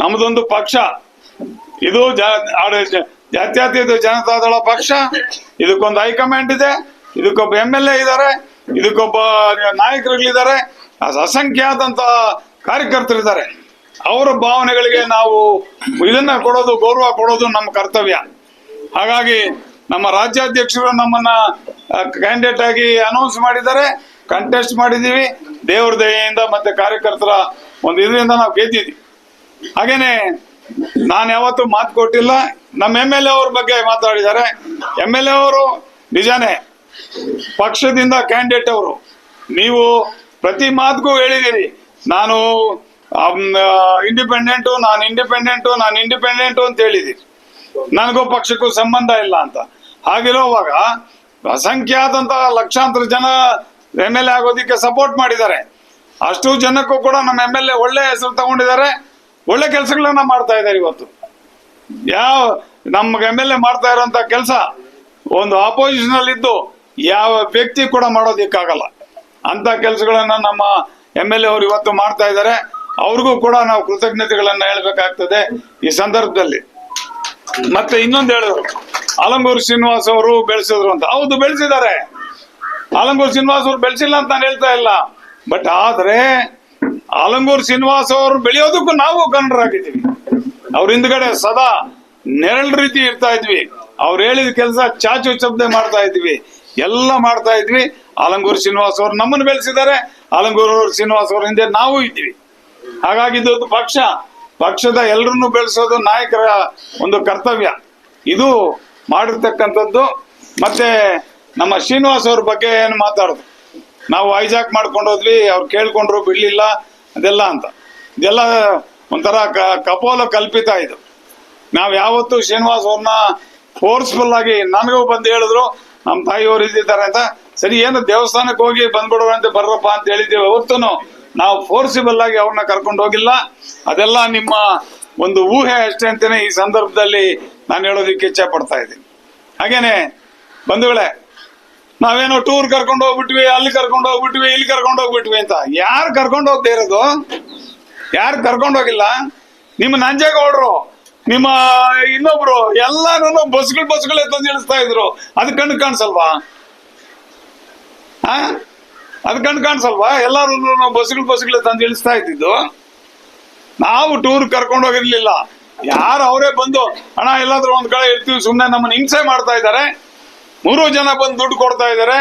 ನಮ್ಮದೊಂದು ಪಕ್ಷ. ಇದು ಜಾತ್ಯಾತೀತ ಜಾತ್ಯತೀತ ಜನತಾದಳ ಪಕ್ಷ. ಇದಕ್ಕೊಂದು ಹೈಕಮಾಂಡ್ ಇದೆ, ಇದಕ್ಕೊಬ್ಬ ಎಂ ಎಲ್ ಎ ಇದ್ದಾರೆ ಇದಕ್ಕೊಬ್ಬ ನಾಯಕರುಗಳಿದ್ದಾರೆ. ಅಸಂಖ್ಯಾತಂತ ಕಾರ್ಯಕರ್ತರಿದ್ದಾರೆ ಅವರ ಭಾವನೆಗಳಿಗೆ ನಾವು ಇದನ್ನ ಕೊಡೋದು, ಗೌರವ ಕೊಡೋದು ನಮ್ಮ ಕರ್ತವ್ಯ. ಹಾಗಾಗಿ ನಮ್ಮ ರಾಜ್ಯಾಧ್ಯಕ್ಷರು ನಮ್ಮನ್ನ ಕ್ಯಾಂಡಿಡೇಟ್ ಆಗಿ ಅನೌನ್ಸ್ ಮಾಡಿದ್ದಾರೆ. ಕಂಟೆಸ್ಟ್ ಮಾಡಿದ್ದೀವಿ. ದೇವ್ರ ದಯೆಯಿಂದ ಮತ್ತೆ ಕಾರ್ಯಕರ್ತರ ಒಂದು ಇದರಿಂದ ನಾವು ಗೆದ್ದಿದ್ವಿ ಹಾಗೇನೆ ನಾನು ಯಾವತ್ತೂ ಮಾತು ಕೊಟ್ಟಿಲ್ಲ. ನಮ್ಮ ಎಂ ಎಲ್ ಎ ಅವ್ರ ಬಗ್ಗೆ ಮಾತಾಡಿದ್ದಾರೆ. ಎಂ ಎಲ್ ಎ ಅವರು ನಿಜಾನೇ ಪಕ್ಷದಿಂದ ಕ್ಯಾಂಡಿಡೇಟ್ ಅವರು. ನೀವು ಪ್ರತಿ ಮಾತಿಗೂ ಹೇಳಿದ್ದೀರಿ ನಾನು ಇಂಡಿಪೆಂಡೆಂಟು ನಾನು ಇಂಡಿಪೆಂಡೆಂಟು ನಾನು ಇಂಡಿಪೆಂಡೆಂಟು ಅಂತ ಹೇಳಿದ್ದೀನಿ. ನನಗೂ ಪಕ್ಷಕ್ಕೂ ಸಂಬಂಧ ಇಲ್ಲ ಅಂತ. ಹಾಗಿರುವಾಗ ಅಸಂಖ್ಯಾತಂತಹ ಲಕ್ಷಾಂತರ ಜನ ಎಂ ಎಲ್ ಎ ಆಗೋದಕ್ಕೆ ಸಪೋರ್ಟ್ ಮಾಡಿದ್ದಾರೆ. ಅಷ್ಟು ಜನಕ್ಕೂ ಕೂಡ ನಮ್ಮ ಎಂ ಎಲ್ ಎ ಒಳ್ಳೆ ಹೆಸರು ತಗೊಂಡಿದ್ದಾರೆ. ಒಳ್ಳೆ ಕೆಲಸಗಳನ್ನ ಮಾಡ್ತಾ ಇದ್ದಾರೆ ಇವತ್ತು. ಯಾವ ನಮ್ಗೆ ಎಂ ಎಲ್ ಎ ಮಾಡ್ತಾ ಇರೋಂಥ ಕೆಲಸ ಒಂದು ಆಪೋಸಿಷನ್ ಅಲ್ಲಿ ಇದ್ದು ಯಾವ ವ್ಯಕ್ತಿ ಕೂಡ ಮಾಡೋದಕ್ಕಾಗಲ್ಲ. ಅಂತ ಕೆಲಸಗಳನ್ನ ನಮ್ಮ ಎಂ ಎಲ್ ಎ ಅವರು ಇವತ್ತು ಮಾಡ್ತಾ ಇದ್ದಾರೆ. ಅವ್ರಿಗೂ ಕೂಡ ನಾವು ಕೃತಜ್ಞತೆಗಳನ್ನ ಹೇಳ್ಬೇಕಾಗ್ತದೆ ಈ ಸಂದರ್ಭದಲ್ಲಿ. ಮತ್ತೆ ಇನ್ನೊಂದು ಹೇಳಿದ್ರು ಆಲಂಗೂರು ಶ್ರೀನಿವಾಸ್ ಅವರು ಬೆಳೆಸಿದ್ರು ಅಂತ. ಹೌದು, ಬೆಳೆಸಿದ್ದಾರೆ. ಆಲಂಗೂರು ಶ್ರೀನಿವಾಸ್ ಅವರು ಬೆಳೆಸಿಲ್ಲ ಅಂತ ನಾನು ಹೇಳ್ತಾ ಇಲ್ಲ. ಬಟ್ ಆದ್ರೆ ಆಲಂಗೂರು ಶ್ರೀನಿವಾಸ್ ಅವರು ಬೆಳೆಯೋದಕ್ಕೂ ನಾವು ಕನ್ನಡರಾಗಿದ್ದೀವಿ ಅವ್ರ ಹಿಂದ್ಗಡೆ ಸದಾ ನೆರಳು ರೀತಿ ಇರ್ತಾ ಇದ್ವಿ. ಅವ್ರು ಹೇಳಿದ ಕೆಲಸ ಚಾಚು ಚಬ್ದೆ ಮಾಡ್ತಾ ಇದ್ವಿ. ಎಲ್ಲ ಮಾಡ್ತಾ ಇದ್ವಿ. ಆಲಂಗೂರು ಶ್ರೀನಿವಾಸ್ ಅವರು ನಮ್ಮನ್ನು ಬೆಳೆಸಿದ್ದಾರೆ. ಆಲಂಗೂರು ಶ್ರೀನಿವಾಸ್ ಅವ್ರ ಹಿಂದೆ ನಾವು ಇದ್ದೀವಿ. ಹಾಗಾಗಿ ಇದೊಂದು ಪಕ್ಷ. ಪಕ್ಷದ ಎಲ್ಲರನ್ನು ಬೆಳೆಸೋದು ನಾಯಕರ ಒಂದು ಕರ್ತವ್ಯ. ಇದು ಮಾಡಿರ್ತಕ್ಕಂಥದ್ದು. ಮತ್ತೆ ನಮ್ಮ ಶ್ರೀನಿವಾಸ್ ಅವ್ರ ಬಗ್ಗೆ ಏನು ಮಾತಾಡೋದು? ನಾವು ಐಜಾಕ್ ಮಾಡ್ಕೊಂಡು ಹೋದ್ವಿ, ಅವ್ರು ಕೇಳ್ಕೊಂಡ್ರು, ಬಿಡ್ಲಿಲ್ಲ, ಅದೆಲ್ಲ ಅಂತ. ಇದೆಲ್ಲ ಒಂಥರ ಕಪೋಲ ಕಲ್ಪಿತ ಇದು. ನಾವು ಯಾವತ್ತೂ ಶ್ರೀನಿವಾಸ್ ಅವ್ರನ್ನ ಫೋರ್ಸ್ಫುಲ್ ಆಗಿ, ನನಗೂ ಬಂದು ಹೇಳಿದ್ರು ನಮ್ಮ ತಾಯಿಯವರು ಇದ್ದಿದ್ದಾರೆ ಅಂತ ಸರಿ, ಏನು ದೇವಸ್ಥಾನಕ್ಕೆ ಹೋಗಿ ಬಂದ್ಬಿಡೋಣ ಅಂತ ಬರ್ರಪ್ಪ ಅಂತ ಹೇಳಿದ್ದೇವೆ. ಹೊತ್ತು ನಾವು ಫೋರ್ಸಿಬಲ್ ಆಗಿ ಅವ್ರನ್ನ ಕರ್ಕೊಂಡು ಹೋಗಿಲ್ಲ. ಅದೆಲ್ಲ ನಿಮ್ಮ ಒಂದು ಊಹೆ ಅಷ್ಟೇ ಅಂತಾನೆ ಈ ಸಂದರ್ಭದಲ್ಲಿ ನಾನು ಹೇಳೋದಕ್ಕೆ ಇಚ್ಛೆ ಪಡ್ತಾ ಇದ್ದೀನಿ. ಹಾಗೇನೆ, ಬಂಧುಗಳೇ, ನಾವೇನೋ ಟೂರ್ ಕರ್ಕೊಂಡು ಹೋಗ್ಬಿಟ್ವಿ, ಅಲ್ಲಿ ಕರ್ಕೊಂಡು ಹೋಗ್ಬಿಟ್ವಿ, ಇಲ್ಲಿ ಕರ್ಕೊಂಡು ಹೋಗ್ಬಿಟ್ವಿ ಅಂತ. ಯಾರು ಕರ್ಕೊಂಡು ಹೋಗ್ತಾ ಇರೋದು? ಯಾರು ಕರ್ಕೊಂಡು ಹೋಗಿಲ್ಲ? ನಿಮ್ಮ ನಂಜೇಗೌಡರು, ನಿಮ್ಮ ಇನ್ನೊಬ್ರು ಎಲ್ಲಾನು ಬಸ್ಗಳು ಬಸ್ಗಳೇ ತಂದು ಇಳಿಸ್ತಾ ಇದ್ರು. ಅದು ಕಣ್ಣು ಕಾಣಿಸಲ್ವಾ? ಅದು ಕಂಡು ಕಾಣಿಸಲ್ವಾ? ನಾವು ಬಸ್ಗಳು ಬಸ್ಗಳೇ ತಂದು ಇಳಿಸ್ತಾ ಇದ್ದಿದ್ದು. ನಾವು ಟೂರ್ ಕರ್ಕೊಂಡು ಹೋಗಿರ್ಲಿಲ್ಲ. ಯಾರು ಅವರೇ ಬಂದು ಹಣ ಎಲ್ಲಾದ್ರೂ ಒಂದ್ ಕಡೆ ಇರ್ತೀವಿ ಸುಮ್ಮನೆ ನಮ್ಮನ್ನ ಹಿಂಸೆ ಮಾಡ್ತಾ ಇದ್ದಾರೆ. ಮೂರು ಜನ ಬಂದು ದುಡ್ಡು ಕೊಡ್ತಾ ಇದ್ದಾರೆ.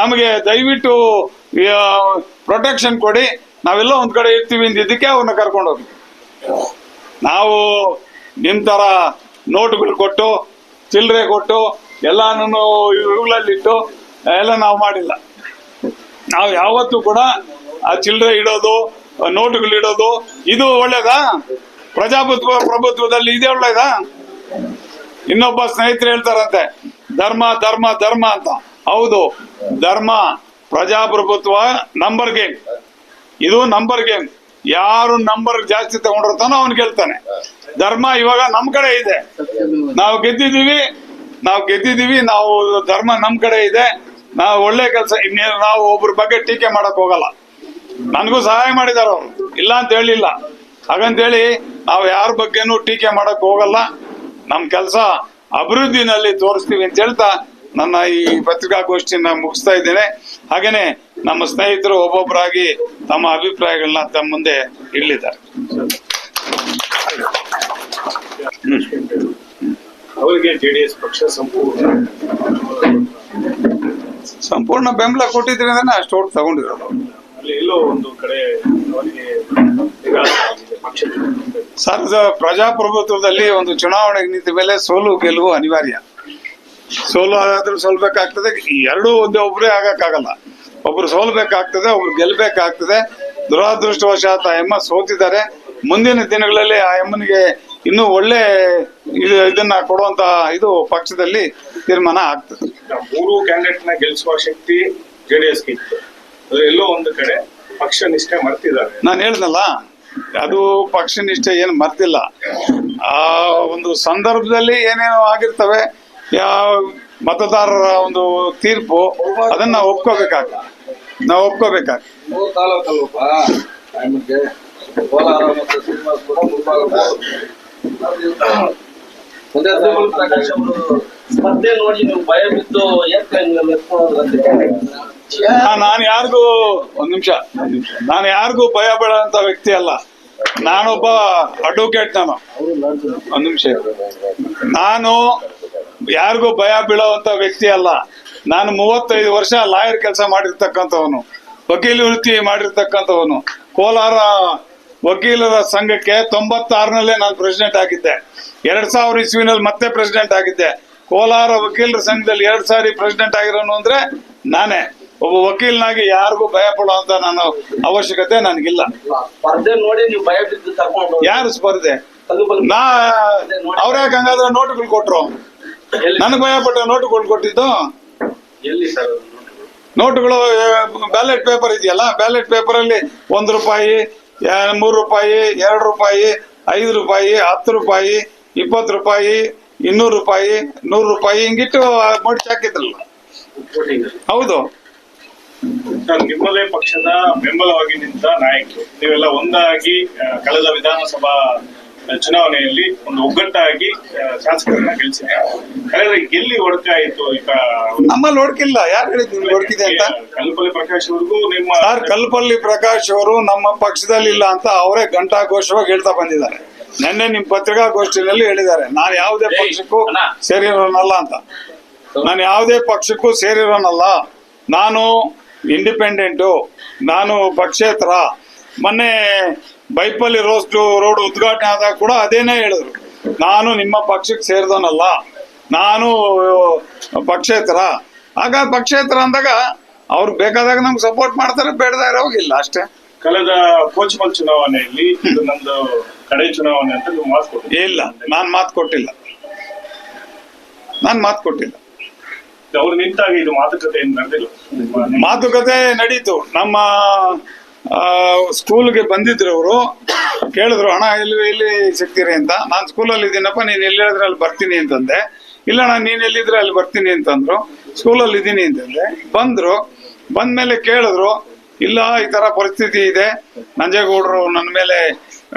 ನಮಗೆ ದಯವಿಟ್ಟು ಪ್ರೊಟೆಕ್ಷನ್ ಕೊಡಿ. ನಾವೆಲ್ಲ ಒಂದ್ ಕಡೆ ಇರ್ತೀವಿ ಅಂದಿದ್ದಕ್ಕೆ ಅವ್ರನ್ನ ಕರ್ಕೊಂಡು ಹೋಗಿ. ನಾವು ನಿಮ್ ತರ ನೋಟ್ಗಳು ಕೊಟ್ಟು ಚಿಲ್ಲರೆ ಕೊಟ್ಟು, ಎಲ್ಲಾನು ಇವುಗಳಲ್ಲಿಟ್ಟು ಎಲ್ಲ ನಾವು ಮಾಡಿಲ್ಲ. ನಾವು ಯಾವತ್ತೂ ಕೂಡ ಆ ಚಿಲ್ಲರೆ ಇಡೋದು ನೋಟುಗಳು ಇಡೋದು, ಇದು ಒಳ್ಳೇದಾ? ಪ್ರಜಾಪ್ರಭುತ್ವ, ಪ್ರಭುತ್ವದಲ್ಲಿ ಇದೇ ಒಳ್ಳೇದಾ? ಇನ್ನೊಬ್ಬ ಸ್ನೇಹಿತರು ಹೇಳ್ತಾರಂತೆ, ಧರ್ಮ ಧರ್ಮ ಧರ್ಮ ಅಂತ. ಹೌದು, ಧರ್ಮ, ಪ್ರಜಾಪ್ರಭುತ್ವ, ನಂಬರ್ ಗೇಮ್. ಇದು ನಂಬರ್ ಗೇಮ್. ಯಾರು ನಂಬರ್ ಜಾಸ್ತಿ ತಗೊಂಡಿರ್ತಾನೋ ಅವ್ನು ಗೆಲ್ತಾನೆ. ಧರ್ಮ ಇವಾಗ ನಮ್ ಕಡೆ ಇದೆ. ನಾವು ಗೆದ್ದಿದೀವಿ ನಾವು ಗೆದ್ದಿದೀವಿ ನಾವು ಧರ್ಮ ನಮ್ ಕಡೆ ಇದೆ. ನಾವು ಒಳ್ಳೆ ಕೆಲಸ ಇನ್ನೇನು ನಾವು ಒಬ್ಬರ ಬಗ್ಗೆ ಟೀಕೆ ಮಾಡಕ್ ಹೋಗಲ್ಲ. ನನಗೂ ಸಹಾಯ ಮಾಡಿದಾರ ಅವರು. ಇಲ್ಲ ಅಂತ ಹೇಳಿಲ್ಲ. ಹಾಗಂತೇಳಿ ನಾವು ಯಾರ ಬಗ್ಗೆನೂ ಟೀಕೆ ಮಾಡಕ್ ಹೋಗಲ್ಲ. ನಮ್ಮ ಕೆಲಸ ಅಭಿವೃದ್ಧಿನಲ್ಲಿ ತೋರಿಸ್ತೀವಿ ಅಂತ ಹೇಳ್ತಾ ನನ್ನ ಈ ಪತ್ರಿಕಾಗೋಷ್ಠಿಯನ್ನ ಮುಗಿಸ್ತಾ ಇದ್ದೇನೆ. ಹಾಗೇನೆ ನಮ್ಮ ಸ್ನೇಹಿತರು ಒಬ್ಬೊಬ್ಬರಾಗಿ ತಮ್ಮ ಅಭಿಪ್ರಾಯಗಳನ್ನ ತಮ್ಮ ಮುಂದೆ ಇಡಲಿದ್ದಾರೆ ಅವರಿಗೆ ಜೆಡಿಎಸ್ ಪಕ್ಷ ಸಂಪೂರ್ಣ ಸಂಪೂರ್ಣ ಬೆಂಬಲ ಕೊಟ್ಟಿದ್ರೆ ಅಷ್ಟು ಓಟ್ ತಗೊಂಡಿರೋದು. ಅಲ್ಲಿ ಎಲ್ಲೋ ಒಂದು ಕಡೆ ಸರ್ ಪ್ರಜಾಪ್ರಭುತ್ವದಲ್ಲಿ ಒಂದು ಚುನಾವಣೆ ನಿಂತ ಮೇಲೆ ಸೋಲು ಗೆಲುವು ಅನಿವಾರ್ಯ. ಸೋಲು ಆದ್ರೂ ಸೋಲ್ಬೇಕಾಗ್ತದೆ ಎರಡೂ ಒಂದೇ ಒಬ್ಬರೇ ಆಗಕ್ಕಾಗಲ್ಲ. ಒಬ್ರು ಸೋಲ್ಬೇಕಾಗ್ತದೆ ಒಬ್ರು ಗೆಲ್ಬೇಕಾಗ್ತದೆ. ದುರಾದೃಷ್ಟವಶಾತ್ ಆ ಎಮ್ಮ ಸೋತಿದ್ದಾರೆ. ಮುಂದಿನ ದಿನಗಳಲ್ಲಿ ಆ ಎಮ್ಮನಿಗೆ ಇನ್ನೂ ಒಳ್ಳೆ ಇದು ಇದನ್ನ ಕೊಡುವಂತ ಇದು ಪಕ್ಷದಲ್ಲಿ ತೀರ್ಮಾನ ಆಗ್ತದೆ. ಮೂರು ಕ್ಯಾಂಡಿಡೇಟ್ನ ಗೆಲ್ಲಿಸುವ ಶಕ್ತಿ ಜೆಡಿಎಸ್ ಇತ್ತು. ಎಸ್ ಎಲ್ಲೋ ಒಂದು ಕಡೆ ಪಕ್ಷ ನಿಷ್ಠೆ ಮರ್ತಿದ್ದಾರೆ. ನಾನು ಹೇಳ್ದಲ್ಲ ಅದು ಪಕ್ಷ ನಿಷ್ಠೆ ಏನು ಮರ್ತಿಲ್ಲ. ಆ ಒಂದು ಸಂದರ್ಭದಲ್ಲಿ ಏನೇನೋ ಆಗಿರ್ತವೆ ಯಾವ ಮತದಾರರ ಒಂದು ತೀರ್ಪು ಅದನ್ನ ನಾವು ಒಪ್ಕೋಬೇಕಾಗ್ತದೆ. ನಾವು ಒಪ್ಕೋಬೇಕಾಗ್ತದೆ ಅಂತ ನಾನು ಯಾರಿಗೂ ಒಂದ್ ನಿಮಿಷ ನಾನು ಯಾರಿಗೂ ಭಯ ಬೀಳೋಂತ ವ್ಯಕ್ತಿ ಅಲ್ಲ. ನಾನೊಬ್ಬ ಅಡ್ವೊಕೇಟ್ ನಾನು. ಒಂದ್ ನಿಮಿಷ ನಾನು ಯಾರಿಗೂ ಭಯ ಬೀಳೋವಂತ ವ್ಯಕ್ತಿ ಅಲ್ಲ. ನಾನು ಮೂವತ್ತೈದು ವರ್ಷ ಲಾಯರ್ ಕೆಲಸ ಮಾಡಿರ್ತಕ್ಕಂಥವನು. ವಕೀಲ ವೃತ್ತಿ ಮಾಡಿರ್ತಕ್ಕಂಥವನು. ಕೋಲಾರ ವಕೀಲರ ಸಂಘಕ್ಕೆ ತೊಂಬತ್ತಾರನಲ್ಲೇ ನಾನು ಪ್ರೆಸಿಡೆಂಟ್ ಆಗಿದ್ದೆ. ಎರಡ್ ಸಾವಿರ ಇಸ್ವಿನಲ್ಲಿ ಮತ್ತೆ ಪ್ರೆಸಿಡೆಂಟ್ ಆಗಿದ್ದೆ. ಕೋಲಾರ ವಕೀಲರ ಸಂಘದಲ್ಲಿ ಎರಡ್ ಸಾರಿ ಪ್ರೆಸಿಡೆಂಟ್ ಆಗಿರೋನು ಅಂದ್ರೆ ನಾನೇ. ಒಬ್ಬ ವಕೀಲನಾಗಿ ಯಾರಿಗೂ ಭಯ ಪಡುವಂತ ನಾನು ಅವಶ್ಯಕತೆ ನನಗಿಲ್ಲ. ಸ್ಪರ್ಧೆ ನೋಡಿ ನೀವು ಭಯ ಯಾರು ಸ್ಪರ್ಧೆ? ನಾ ಯಾಕೆ ಹಂಗಾದ್ರೆ ನೋಟುಗಳು ಕೊಟ್ರು? ನನಗೆ ಭಯ ಪಟ್ಟ ನೋಟುಗಳು ಕೊಟ್ಟಿದ್ದು? ಎಲ್ಲಿ ಸರ್ ನೋಟುಗಳು? ಬ್ಯಾಲೆಟ್ ಪೇಪರ್ ಇದೆಯಲ್ಲ ಬ್ಯಾಲೆಟ್ ಪೇಪರ್ ಅಲ್ಲಿ ಒಂದ್ ರೂಪಾಯಿ ಮೂರು ರೂಪಾಯಿ, ಎರಡು ರೂಪಾಯಿ, ಐದು ರೂಪಾಯಿ, ಹತ್ತು ರೂಪಾಯಿ, ಇಪ್ಪತ್ತು ರೂಪಾಯಿ, ಇನ್ನೂರು ರೂಪಾಯಿ, ನೂರು ರೂಪಾಯಿ ಹಿಂಗಿಟ್ಟು ಮಡಿಚಿ ಹಾಕಿದ್ರಲ್ಲ. ಹೌದು. ನಿಮ್ಮದೇ ಪಕ್ಷದ ಬೆಂಬಲವಾಗಿ ನಿಂತ ನಾಯಕರು. ನೀವೆಲ್ಲ ಒಂದಾಗಿ ಕಳೆದ ವಿಧಾನಸಭಾ ಚುನಾವಣೆಯಲ್ಲಿ ಒಂದು ಒಗ್ಗಟ್ಟಾಗಿ ಶಾಸಕರನ್ನ ಗೆಲ್ಸಿದ್ರೆ ಕಳೆದ ಗೆಲ್ಲಿ ಹೊಡೆತ ಆಯ್ತು ಈಗ ನಮ್ಮಲ್ಲಿ ಹೊಡ್ಕಿಲ್ಲ. ಯಾರು ಹೇಳಿದ್ರು ನಿಮ್ಗೆ ಹೊಡ್ಕಿದೆ ಅಂತ? ಕಲ್ಪಲ್ಲಿ ಪ್ರಕಾಶ್ ಅವ್ರಿಗೂ ನಿಮ್ಮ ಸರ್ ಕಲ್ಪಲ್ಲಿ ಪ್ರಕಾಶ್ ಅವರು ನಮ್ಮ ಪಕ್ಷದಲ್ಲಿ ಇಲ್ಲ ಅಂತ ಅವರೇ ಘಂಟಾಘೋಷವಾಗಿ ಹೇಳ್ತಾ ಬಂದಿದ್ದಾರೆ. ನಿನ್ನೆ ನಿಮ್ ಪತ್ರಿಕಾಗೋಷ್ಠಿನಲ್ಲಿ ಹೇಳಿದ್ದಾರೆ. ನಾನು ಯಾವುದೇ ಪಕ್ಷಕ್ಕೂ. ಸೇರಿರೋನಲ್ಲ ಅಂತ. ನಾನು ಯಾವುದೇ ಪಕ್ಷಕ್ಕೂ ಸೇರಿರೋನಲ್ಲ. ನಾನು ಇಂಡಿಪೆಂಡೆಂಟು ನಾನು ಪಕ್ಷೇತರ. ಮೊನ್ನೆ ಬೈಪಲ್ಲಿ ರೋಸ್ ರೋಡ್ ಉದ್ಘಾಟನೆ ಆದಾಗ ಕೂಡ ಅದೇನೇ ಹೇಳಿದ್ರು. ನಾನು ನಿಮ್ಮ ಪಕ್ಷಕ್ಕೆ ಸೇರಿದವನಲ್ಲ ನಾನು ಪಕ್ಷೇತರ. ಆಗ ಪಕ್ಷೇತರ ಅಂದಾಗ ಅವ್ರು ಬೇಕಾದಾಗ ನಮ್ಗೆ ಸಪೋರ್ಟ್ ಮಾಡ್ತಾರೆ ಬೇಡದಾಗ ಹೋಗಿಲ್ಲ ಅಷ್ಟೇ. ಕಳೆದ ಕೋಚ್ಮಲ್ ಚುನಾವಣೆಯಲ್ಲಿ ಇದು ನಮ್ದು ಕಡೆ ಚುನಾವಣೆ ಅಂತ ನೀವು ಮಾತು ಕೊಟ್ಟಿಲ್ಲ ಇಲ್ಲ ನಾನು ಮಾತು ಕೊಟ್ಟಿಲ್ಲ. ನಾನು ಮಾತು ಕೊಟ್ಟಿಲ್ಲ. ಅವ್ರು ನಿಂತಾಗ ಇದು ಮಾತುಕತೆ ನಡೆದಿಲ್ಲ? ಮಾತುಕತೆ ನಡೀತು. ನಮ್ಮ ಸ್ಕೂಲ್ಗೆ ಬಂದಿದ್ರು ಅವರು. ಕೇಳಿದ್ರು ಹಣ ಎಲ್ಲಿ ಎಲ್ಲಿ ಸಿಗ್ತೀರಿ ಅಂತ? ನಾನು ಸ್ಕೂಲಲ್ಲಿ ಇದ್ದೀನಪ್ಪ, ನೀನು ಎಲ್ಲಿ ಹೇಳಿದ್ರೆ ಅಲ್ಲಿ ಬರ್ತೀನಿ ಅಂತಂದೆ. ಇಲ್ಲ ನಾನು ನೀನು ಎಲ್ಲಿದ್ರೆ ಅಲ್ಲಿ ಬರ್ತೀನಿ ಅಂತಂದ್ರು. ಸ್ಕೂಲಲ್ಲಿ ಇದ್ದೀನಿ ಅಂತಂದೆ. ಬಂದ್ರು. ಬಂದ್ಮೇಲೆ ಕೇಳಿದ್ರು, ಇಲ್ಲ, ಈ ತರ ಪರಿಸ್ಥಿತಿ ಇದೆ. ನಂಜೇಗೌಡರು ನನ್ನ ಮೇಲೆ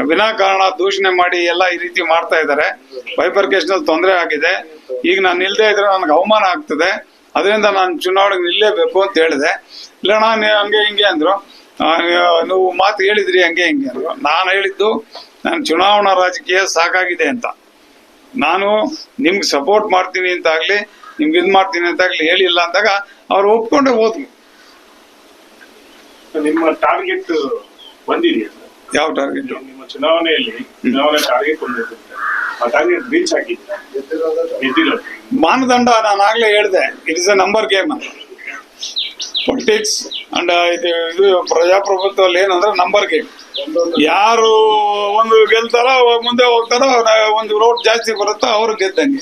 ವಿನಾಕಾರಣ ದೂಷಣೆ ಮಾಡಿ ಎಲ್ಲ ಈ ರೀತಿ ಮಾಡ್ತಾ ಇದ್ದಾರೆ. ಬೈಪರ್ಕೇಶನ್ ತೊಂದರೆ ಆಗಿದೆ. ಈಗ ನಾನು ಇಲ್ಲದೆ ಇದ್ರೆ ನನಗೆ ಅವಮಾನ ಆಗ್ತದೆ. ಅದರಿಂದ ನಾನು ಚುನಾವಣೆಗೆ ನಿಲ್ಲೇಬೇಕು ಅಂತ ಹೇಳಿದೆ. ಇಲ್ಲ ನಾನು ಹಂಗೆ, ಹಿಂಗೆ ಅಂದ್ರು. ನೀವು ಮಾತು ಹೇಳಿದ್ರಿ ಹಂಗೆ ಹಿಂಗೆ ನಾನು ಹೇಳಿದ್ದು ನಾನು ಚುನಾವಣಾ ರಾಜಕೀಯ ಸಾಕಾಗಿದೆ ಅಂತ. ನಾನು ನಿಮ್ಗೆ ಸಪೋರ್ಟ್ ಮಾಡ್ತೀನಿ ಅಂತಾಗ್ಲಿ ನಿಮ್ಗೆ ಇದು ಮಾಡ್ತೀನಿ ಅಂತಾಗ್ಲಿ ಹೇಳಿಲ್ಲ ಅಂದಾಗ ಅವ್ರು ಒಪ್ಕೊಂಡೆ ಹೋದ್ವಿ ನಿಮ್ಮ ಟಾರ್ಗೆಟ್ ಬಂದಿದೆಯಾ ಯಾವ ಟಾರ್ಗೆಟ್ ನಿಮ್ಮ ಚುನಾವಣೆಯಲ್ಲಿ ಚುನಾವಣೆ ಟಾರ್ಗೆಟ್ ಬಂದಿದೆ ಆ ಟಾರ್ಗೆಟ್ ರೀಚ್ ಆಗಿದೆ. ಮಾನದಂಡ ನಾನು ಆಗ್ಲೇ ಹೇಳಿದೆ it is a number game ಅಂತ. ಪೊಲಿಟಿಕ್ಸ್ ಅಂಡ್ ಇದು ಇದು ಪ್ರಜಾಪ್ರಭುತ್ವದಲ್ಲಿ ಏನಂದ್ರೆ ನಂಬರ್ ಗೇಮ್ ಯಾರು ಒಂದು ಗೆಲ್ತಾರ ಮುಂದೆ ಹೋಗ್ತಾರೋ ಒಂದು ರೋಟ್ ಜಾಸ್ತಿ ಬರುತ್ತೋ ಅವ್ರು ಗೆದ್ದಂಗೆ.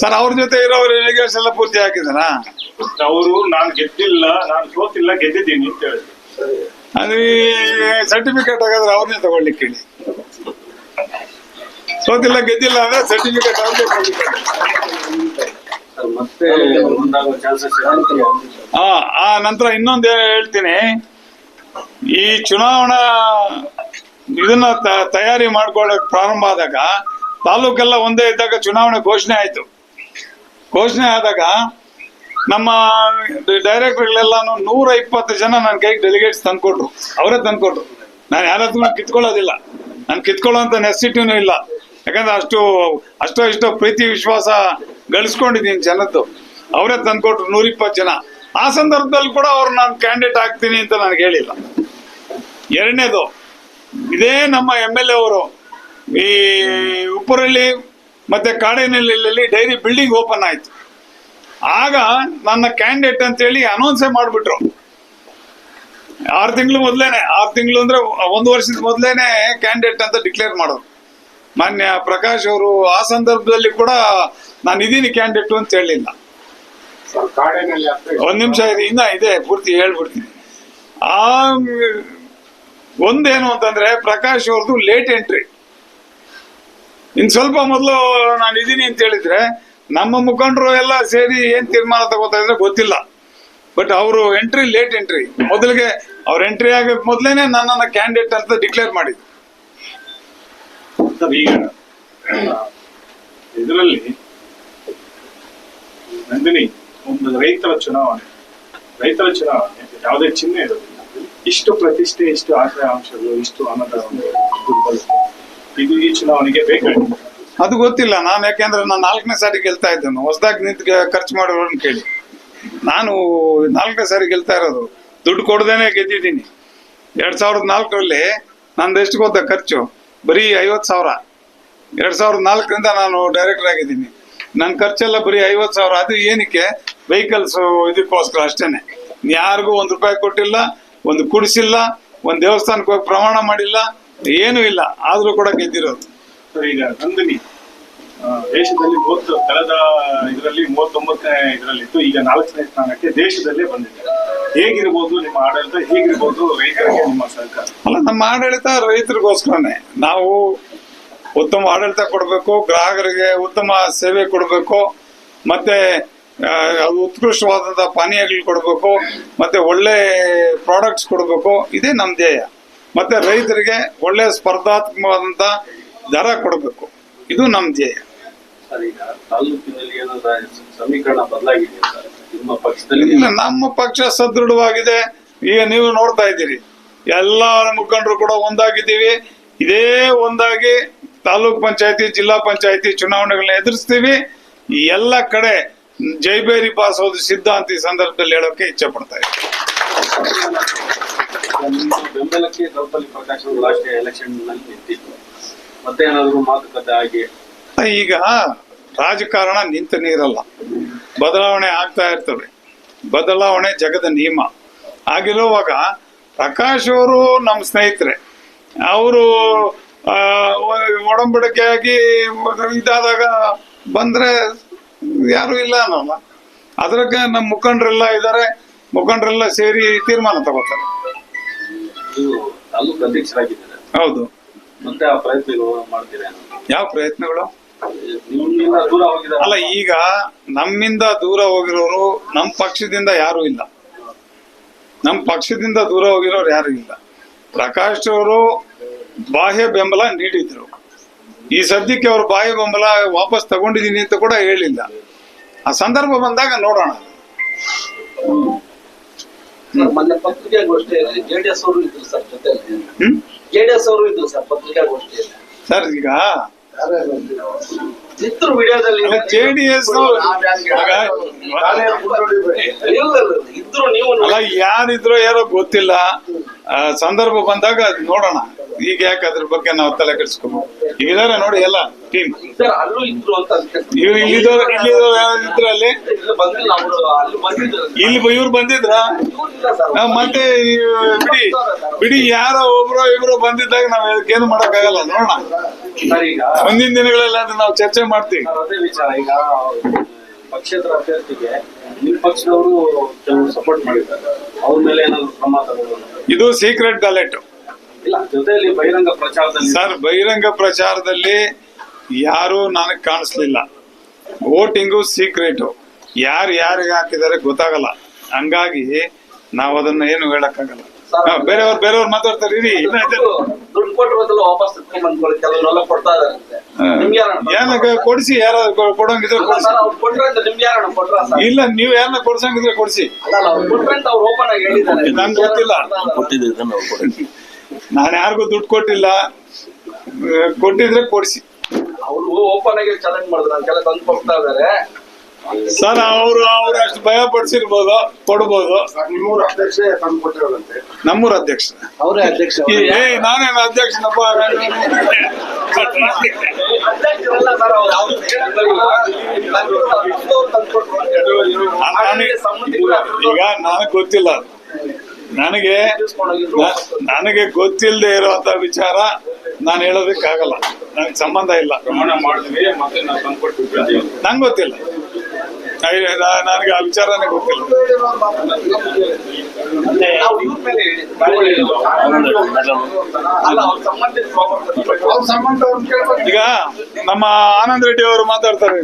ಸರ್ ಅವ್ರ ಜೊತೆ ಇರೋ ಡೆಲಿಗೇಟ್ಸ್ ಎಲ್ಲ ಪೂರ್ತಿ ಹಾಕಿದಾರ? ಅವರು ನಾನು ಗೆದ್ದಿಲ್ಲ ನಾನು ಸೋತಿಲ್ಲ ಗೆದ್ದಿದ್ದೀನಿ ಅಂತ ಹೇಳಿ. ಅದು ಸರ್ಟಿಫಿಕೇಟ್ ಹಾಗಾದ್ರೆ ಅವ್ರನ್ನೇ ತಗೊಳ್ಲಿಕ್ಕೆ ಹೇಳಿ. ಸೋತಿಲ್ಲ ಗೆದ್ದಿಲ್ಲ ಅಂದ್ರೆ ಸರ್ಟಿಫಿಕೇಟ್ ಅವ್ರನ್ನೇ ತಗೊಳ್ಲಿಕ್ಕೆ ಹೇಳಿ. ಸರ್ ಮತ್ತೆ ಒಂದಾಗೋ ಚಾನ್ಸಸ್ ಆ ಆ ನಂತರ ಇನ್ನೊಂದು ಹೇಳ್ತೀನಿ. ಈ ಚುನಾವಣಾ ಇದನ್ನ ತಯಾರಿ ಮಾಡ್ಕೊಳ್ಳಕ್ ಪ್ರಾರಂಭ ಆದಾಗ ತಾಲೂಕೆಲ್ಲ ಒಂದೇ ಇದ್ದಾಗ ಚುನಾವಣೆ ಘೋಷಣೆ ಆಯ್ತು. ಘೋಷಣೆ ಆದಾಗ ನಮ್ಮ ಡೈರೆಕ್ಟರ್ಗಳೆಲ್ಲಾನು ನೂರ ಇಪ್ಪತ್ತು ಜನ ನನ್ನ ಕೈಗೆ ಡೆಲಿಗೇಟ್ಸ್ ತಂದ್ಕೊಟ್ರು ಅವರೇ ತಂದ್ಕೊಟ್ರು ನಾನು ಯಾರ ಹತ್ರ ಕಿತ್ಕೊಳ್ಳೋದಿಲ್ಲ. ನಾನು ಅಂತ ನೆಸಿಟಿನೂ ಇಲ್ಲ. ಯಾಕಂದ್ರೆ ಅಷ್ಟು ಅಷ್ಟೋ ಇಷ್ಟೋ ಪ್ರೀತಿ ವಿಶ್ವಾಸ ಗಳಿಸ್ಕೊಂಡಿದ್ದೀನಿ ಜನದ್ದು. ಅವರೇ ತಂದ್ಕೊಟ್ರು ನೂರಿಪ್ಪತ್ತು ಜನ. ಆ ಸಂದರ್ಭದಲ್ಲಿ ಕೂಡ ಅವ್ರು ನಾನು ಕ್ಯಾಂಡಿಡೇಟ್ ಆಗ್ತೀನಿ ಅಂತ ನನಗೆ ಹೇಳಿಲ್ಲ. ಎರಡನೇದು, ಇದೇ ನಮ್ಮ ಎಂ ಎಲ್ ಎ ಅವರು ಈ ಉಪ್ಪರಳ್ಳಿ ಮತ್ತೆ ಕಾಡಿನಲ್ಲಿ ಡೈರಿ ಬಿಲ್ಡಿಂಗ್ ಓಪನ್ ಆಯ್ತು. ಆಗ ನನ್ನ ಕ್ಯಾಂಡಿಡೇಟ್ ಅಂತೇಳಿ ಅನೌನ್ಸೇ ಮಾಡಿಬಿಟ್ರು. ಆರು ತಿಂಗಳು ಮೊದಲೇನೆ, ಆರು ತಿಂಗಳು ಅಂದ್ರೆ ಒಂದು ವರ್ಷದ ಮೊದಲೇನೆ ಕ್ಯಾಂಡಿಡೇಟ್ ಅಂತ ಡಿಕ್ಲೇರ್ ಮಾಡೋರು. ಮಾನ್ಯ ಪ್ರಕಾಶ್ ಅವರು ಆ ಸಂದರ್ಭದಲ್ಲಿ ಕೂಡ ನಾನು ಇದೀನಿ ಕ್ಯಾಂಡಿಡೇಟ್ ಅಂತ ಹೇಳಿಲ್ಲ. ಒಂದ್ ನಿಮಿಷ ಇದೆ ಇನ್ನ ಇದೆ, ಪೂರ್ತಿ ಹೇಳ್ಬಿಡ್ತೀನಿ. ಆ ಒಂದೇನು ಅಂತಂದ್ರೆ ಪ್ರಕಾಶ್ ಅವ್ರದ್ದು ಲೇಟ್ ಎಂಟ್ರಿ ಇನ್ ಸ್ವಲ್ಪ ಮೊದಲು ನಾನು ಇದೀನಿ ಅಂತ ಹೇಳಿದ್ರೆ ನಮ್ಮ ಮುಖಂಡರು ಎಲ್ಲ ಸೇರಿ ಏನ್ ತೀರ್ಮಾನ ತಗೋತಾ ಇದ್ರೆ ಗೊತ್ತಿಲ್ಲ. ಬಟ್ ಅವರು ಎಂಟ್ರಿ ಲೇಟ್ ಎಂಟ್ರಿ ಮೊದಲಿಗೆ ಅವ್ರ ಎಂಟ್ರಿ ಆಗ ಮೊದಲೇನೆ ನನ್ನನ್ನು ಕ್ಯಾಂಡಿಡೇಟ್ ಅಂತ ಡಿಕ್ಲೇರ್ ಮಾಡಿದ್ರು. ಈಗ ಇದರಲ್ಲಿ ನಂದಿನಿ, ಒಂದು ರೈತರ ಚುನಾವಣೆ. ರೈತರ ಚುನಾವಣೆ, ಯಾವುದೇ ಚಿಹ್ನೆ ಇರೋದಿಲ್ಲ. ಇಷ್ಟು ಪ್ರತಿಷ್ಠೆ, ಇಷ್ಟು ಆಶ್ರಯಾಂಶಗಳು ಇಷ್ಟು ಅನ್ನದ ದುರ್ಬಲತೆ. ದುರ್ಬಲ ಇದು ಈ ಚುನಾವಣೆಗೆ ಬೇಕಾಗಿದೆ. ಅದು ಗೊತ್ತಿಲ್ಲ. ನಾನು ಯಾಕೆಂದ್ರೆ ನಾನು ನಾಲ್ಕನೇ ಸಾರಿ ಗೆಲ್ತಾ ಇದ್ದೇನೆ. ಹೊಸದಾಗಿ ನಿಂತು ಖರ್ಚು ಮಾಡೋರು ಅಂತ ಕೇಳಿ. ನಾನು ನಾಲ್ಕನೇ ಸಾರಿ ಗೆಲ್ತಾ ಇರೋದು. ದುಡ್ಡು ಕೊಡದೇನೆ ಗೆದ್ದಿದ್ದೀನಿ. ಎರಡ್ ಸಾವಿರದ ನಾಲ್ಕರಲ್ಲಿ ನಂದು ಎಷ್ಟು ಗೊತ್ತಾ ಖರ್ಚು? ಬರೀ ಐವತ್ತು ಸಾವಿರ. ಎರಡ್ ಸಾವಿರದ ನಾಲ್ಕರಿಂದ ನಾನು ಡೈರೆಕ್ಟರ್ ಆಗಿದ್ದೀನಿ. ನನ್ನ ಖರ್ಚೆಲ್ಲ ಬರೀ ಐವತ್ತು ಸಾವಿರ. ಅದು ಏನಕ್ಕೆ? ವೆಹಿಕಲ್ಸ್ ಇದಕ್ಕೋಸ್ಕರ ಅಷ್ಟೇನೆ. ಯಾರಿಗೂ ಒಂದು ರೂಪಾಯಿ ಕೊಟ್ಟಿಲ್ಲ ಒಂದು ಕುಡಿಸಿಲ್ಲ ಒಂದು ದೇವಸ್ಥಾನಕ್ಕೆ ಹೋಗಿ ಪ್ರಮಾಣ ಮಾಡಿಲ್ಲ ಏನೂ ಇಲ್ಲ. ಆದ್ರೂ ಕೂಡ ಗೆದ್ದಿರೋದು. ಸರ್ ಈಗ ನಂದಿನಿ ದೇಶದಲ್ಲಿ ಮೂವತ್ತು ಕಳೆದ ಇದರಲ್ಲಿ ಮೂವತ್ತೊಂಬತ್ತನೇ ಇದರಲ್ಲಿತ್ತು. ಈಗ ನಾಲ್ಕನೇ ಸ್ಥಾನಕ್ಕೆ ದೇಶದಲ್ಲೇ ಬಂದಿದೆ. ಹೇಗಿರ್ಬೋದು ನಿಮ್ಮ ಆಡಳಿತ? ಹೇಗಿರ್ಬೋದು ರೈತರಿಗೆ ನಿಮ್ಮ ಸರ್ಕಾರ ಅಲ್ಲ ನಮ್ಮ ಆಡಳಿತ ರೈತರಿಗೋಸ್ಕರನೇ. ನಾವು ಉತ್ತಮ ಆಡಳಿತ ಕೊಡಬೇಕು ಗ್ರಾಹಕರಿಗೆ ಉತ್ತಮ ಸೇವೆ ಕೊಡಬೇಕು ಮತ್ತೆ ಉತ್ಕೃಷ್ಟವಾದಂತಹ ಅದು ಉತ್ಕೃಷ್ಟವಾದಂಥ ಪಾನೀಯಗಳು ಕೊಡಬೇಕು ಮತ್ತೆ ಒಳ್ಳೆ ಪ್ರಾಡಕ್ಟ್ಸ್ ಕೊಡಬೇಕು ಇದೇ ನಮ್ಮ ಧ್ಯೇಯ. ಮತ್ತೆ ರೈತರಿಗೆ ಒಳ್ಳೆ ಸ್ಪರ್ಧಾತ್ಮಕವಾದಂಥ ದರ ಕೊಡಬೇಕು ಇದು ನಮ್ಮ ಧ್ಯೇಯ. ಸಮೀಕರಣ ಬದಲಾಗಿದೆ ಇಲ್ಲ ನಮ್ಮ ಪಕ್ಷ ಸದೃಢವಾಗಿದೆ. ಈಗ ನೀವು ನೋಡ್ತಾ ಇದ್ದೀರಿ ಎಲ್ಲ ಮುಖಂಡರು ಕೂಡ ಒಂದಾಗಿದ್ದೀವಿ. ಇದೇ ಒಂದಾಗಿ ತಾಲೂಕ್ ಪಂಚಾಯತಿ ಜಿಲ್ಲಾ ಪಂಚಾಯತಿ ಚುನಾವಣೆಗಳನ್ನ ಎದುರಿಸ್ತೀವಿ. ಎಲ್ಲ ಕಡೆ ಜೈಬೇರಿ ಪಾಸ್ ಸಿದ್ಧ ಅಂತ ಈ ಸಂದರ್ಭದಲ್ಲಿ ಹೇಳೋಕೆ ಇಚ್ಛೆ ಪಡ್ತಾ ಇದ್ದೀವಿ ಬೆಂಬಲಕ್ಕೆ ಎಲೆಕ್ಷನ್ ಮತ್ತೆ ಏನಾದ್ರು ಮಾತುಕತೆ ಆಗಿ? ಈಗ ರಾಜಕಾರಣ ನಿಂತ ನೀರಲ್ಲ. ಬದಲಾವಣೆ ಆಗ್ತಾ ಇರ್ತವೆ ಬದಲಾವಣೆ ಜಗದ ನಿಯಮ. ಆಗಿರುವಾಗ ಪ್ರಕಾಶ್ ಅವರು ನಮ್ಮ ಸ್ನೇಹಿತರೆ ಅವರು ಒಡಂಬಡಿಕೆಯಾಗಿ ಇದಾದಾಗ ಬಂದ್ರೆ ಯಾರು ಇಲ್ಲ ಅನ್ನೋಲ್ಲ. ಅದ್ರಾಗ ನಮ್ಮ ಮುಖಂಡರೆಲ್ಲ ಇದ್ದಾರೆ ಮುಖಂಡರೆಲ್ಲ ಸೇರಿ ತೀರ್ಮಾನ ತಗೋತಾರೆ. ಹೌದು. ಮತ್ತೆ ಆ ಯಾವ ಪ್ರಯತ್ನಗಳು? ಅಲ್ಲ ಈಗ ನಮ್ಮಿಂದ ದೂರ ಹೋಗಿರೋರು ನಮ್ಮ ಪಕ್ಷದಿಂದ ಯಾರು ಇಲ್ಲ. ನಮ್ಮ ಪಕ್ಷದಿಂದ ದೂರ ಹೋಗಿರೋರು ಯಾರು ಇಲ್ಲ. ಪ್ರಕಾಶ್ ಅವರು ಬಾಹ್ಯ ಬೆಂಬಲ ನೀಡಿದ್ರು. ಈ ಸದ್ಯಕ್ಕೆ ಅವರು ಬಾಹ್ಯ ಬೆಂಬಲ ವಾಪಸ್ ತಗೊಂಡಿದ್ದೀನಿ ಅಂತ ಕೂಡ ಹೇಳಿಲ್ಲ. ಆ ಸಂದರ್ಭ ಬಂದಾಗ ನೋಡೋಣ. ಸರ್, ಮೊನ್ನೆ ಪತ್ರಿಕಾಗೋಷ್ಠಿಯಲ್ಲಿ ಜೆಡಿಎಸ್ ಅವರು ಇದ್ರು ಸರ್ ಜೊತೆ ಜೆಡಿಎಸ್ ಅವರು ಇದ್ರು ಸರ್ ಪತ್ರಿಕಾಗೋಷ್ಠಿಯಲ್ಲಿ ಸರ್ ಈಗ ಇದ್ರು ವಿಡಿಯೋದಲ್ಲಿ ಜೆಡಿಎಸ್ ಇದ್ರು ನೀವು ಅಲ್ಲ ಯಾರಿದ್ರು ಯಾರೋ ಗೊತ್ತಿಲ್ಲ. ಆ, ಸಂದರ್ಭ ಬಂದಾಗ ಅದ್ ನೋಡೋಣ. ಈಗ ಯಾಕೆ ಅದ್ರ ಬಗ್ಗೆ ನಾವು ತಲೆ ಕೆಡಿಸ್ಕೋಬೇಕು ಈಗ ಇದಾರೆ ನೋಡಿ ಎಲ್ಲ ಟೀಮ್ ಅಲ್ಲೂ ಇದ್ರು ಅಂತ. ಇವ್ರು ಇಲ್ಲಿದ್ದವ್ರು ಇಲ್ಲಿದ್ದವ್ರು ಯಾರು ಇದ್ರ ಅಲ್ಲಿ? ಇಲ್ಲಿ ಇವ್ರು ಬಂದಿದ್ರ? ಮತ್ತೆ ಬಿಡಿ. ಬಿಡಿ ಯಾರೋ ಒಬ್ರು ಇಬ್ರು ಬಂದಿದ್ದಾಗ ನಾವ್ ಏನು ಮಾಡಕ್ಕಾಗಲ್ಲ. ನೋಡೋಣ. ಮುಂದಿನ ದಿನಗಳಲ್ಲಿ ಅದನ್ನ ನಾವು ಚರ್ಚೆ ಮಾಡ್ತೀವಿ. ಅದೇ ವಿಚಾರ. ಈಗ ಪಕ್ಷದ ಅಭ್ಯರ್ಥಿಗೆ ನಿಮ್ಮ ಪಕ್ಷದವರು ಕೆಲವರು ಸಪೋರ್ಟ್ ಮಾಡಿದ್ದಾರೆ. ಅವ್ರ ಮೇಲೆ ಏನಾದ್ರು ಕ್ರಮ ತಗೊಂಡು ಇದು ಸೀಕ್ರೆಟ್ ಬ್ಯಾಲೆಟ್ ಇಲ್ಲ ಜೊತೆಯಲ್ಲಿ ಬಹಿರಂಗ ಪ್ರಚಾರದಲ್ಲಿ ಸರ್ ಬಹಿರಂಗ ಪ್ರಚಾರದಲ್ಲಿ ಯಾರು ನನಗೆ ಕಾಣಿಸ್ಲಿಲ್ಲ. ವೋಟಿಂಗು ಸೀಕ್ರೆಟ್ ಯಾರು ಯಾರಿಗೆ ಹಾಕಿದ್ದಾರೆ ಗೊತ್ತಾಗಲ್ಲ. ಹಂಗಾಗಿ ನಾವು ಅದನ್ನ ಏನು ಹೇಳಕ್ಕಾಗಲ್ಲ. ಬೇರೆಯವ್ರು ಬೇರೆಯವ್ರು ಮಾತಾಡ್ತಾರೆ ಇರಿ. ದುಡ್ಡು ಕೊಟ್ಟಿರೋದೆಲ್ಲ ವಾಪಸ್ ಬಂದ್ಕೊಳ್ಳಿ ಕೆಲವರೆಲ್ಲ ಕೊಡ್ತಾ ಇದಾರಂತೆ ಹಾ. ನಿಮ್ಗೆ ಏನಕ್ಕೆ ಕೊಡಿಸಿ ಯಾರು ಕೊಡೋಂಗಿದ್ರೆ ಕೊಡಿಸಿ. ಸರ್ ಅವ್ರು ಕೊಟ್ರೆ ಅಂತ ನಿಮ್ಗೆ ಯಾರಣ್ಣ ಕೊಟ್ರ ಇಲ್ಲ ನೀವು ಯಾರನ್ನ ಕೊಡ್ಸಂಗಿದ್ರೆ ಕೊಡಿಸಿ. ಅಲ್ಲ ಅವ್ರು ಕೊಟ್ರೆ ಅಂತ ಅವ್ರು ಓಪನ್ ಆಗಿ ಹೇಳಿದ್ದಾರೆ. ನಂಗೆ ಗೊತ್ತಿಲ್ಲ. ನಾನು ಯಾರಿಗೂ ದುಡ್ಡು ಕೊಟ್ಟಿಲ್ಲ. ಕೊಟ್ಟಿದ್ರೆ ಕೊಡಿಸಿ. ಅವರು ಓಪನ್ ಆಗಿ ಚಾಲೆಂಜ್ ಮಾಡಿದ್ರು ಕೆಲ ತಂದು ಕೊಡ್ತಾ ಇದಾರೆ ಸರ್ ಅವರು ಅವ್ರು ಅಷ್ಟು ಭಯ ಪಡಿಸಿರ್ಬೋದು ಕೊಡ್ಬೋದು. ನಿಮ್ಮೂರು ಅಧ್ಯಕ್ಷ ತಂದು ಕೊಟ್ಟಿರೋದಂತೆ. ನಮ್ಮೂರ ಅಧ್ಯಕ್ಷ. ಅವರೇ ಅಧ್ಯಕ್ಷ ಏ ನಾನೇನು ಅಧ್ಯಕ್ಷನಪ್ಪ. ಈಗ ನನಗೆ ಗೊತ್ತಿಲ್ಲ. ನನಗೆ ನನಗೆ ಗೊತ್ತಿಲ್ಲದೆ ಇರುವಂತ ವಿಚಾರ ನಾನು ಹೇಳೋದಕ್ಕಾಗಲ್ಲ. ನನಗೆ ಸಂಬಂಧ ಇಲ್ಲ. ಪ್ರಮಾಣ ಮಾಡಿದ್ವಿ ಮತ್ತೆ ನಾವು ತಂದ್ಕೊಟ್ಟು ನಂಗೆ ಗೊತ್ತಿಲ್ಲ. ನನಗೆ ಆ ವಿಚಾರನೇ ಗೊತ್ತಿಲ್ಲ. ಈಗ ನಮ್ಮ ಆನಂದ್ ರೆಡ್ಡಿ ಅವರು ಮಾತಾಡ್ತಾರೆ.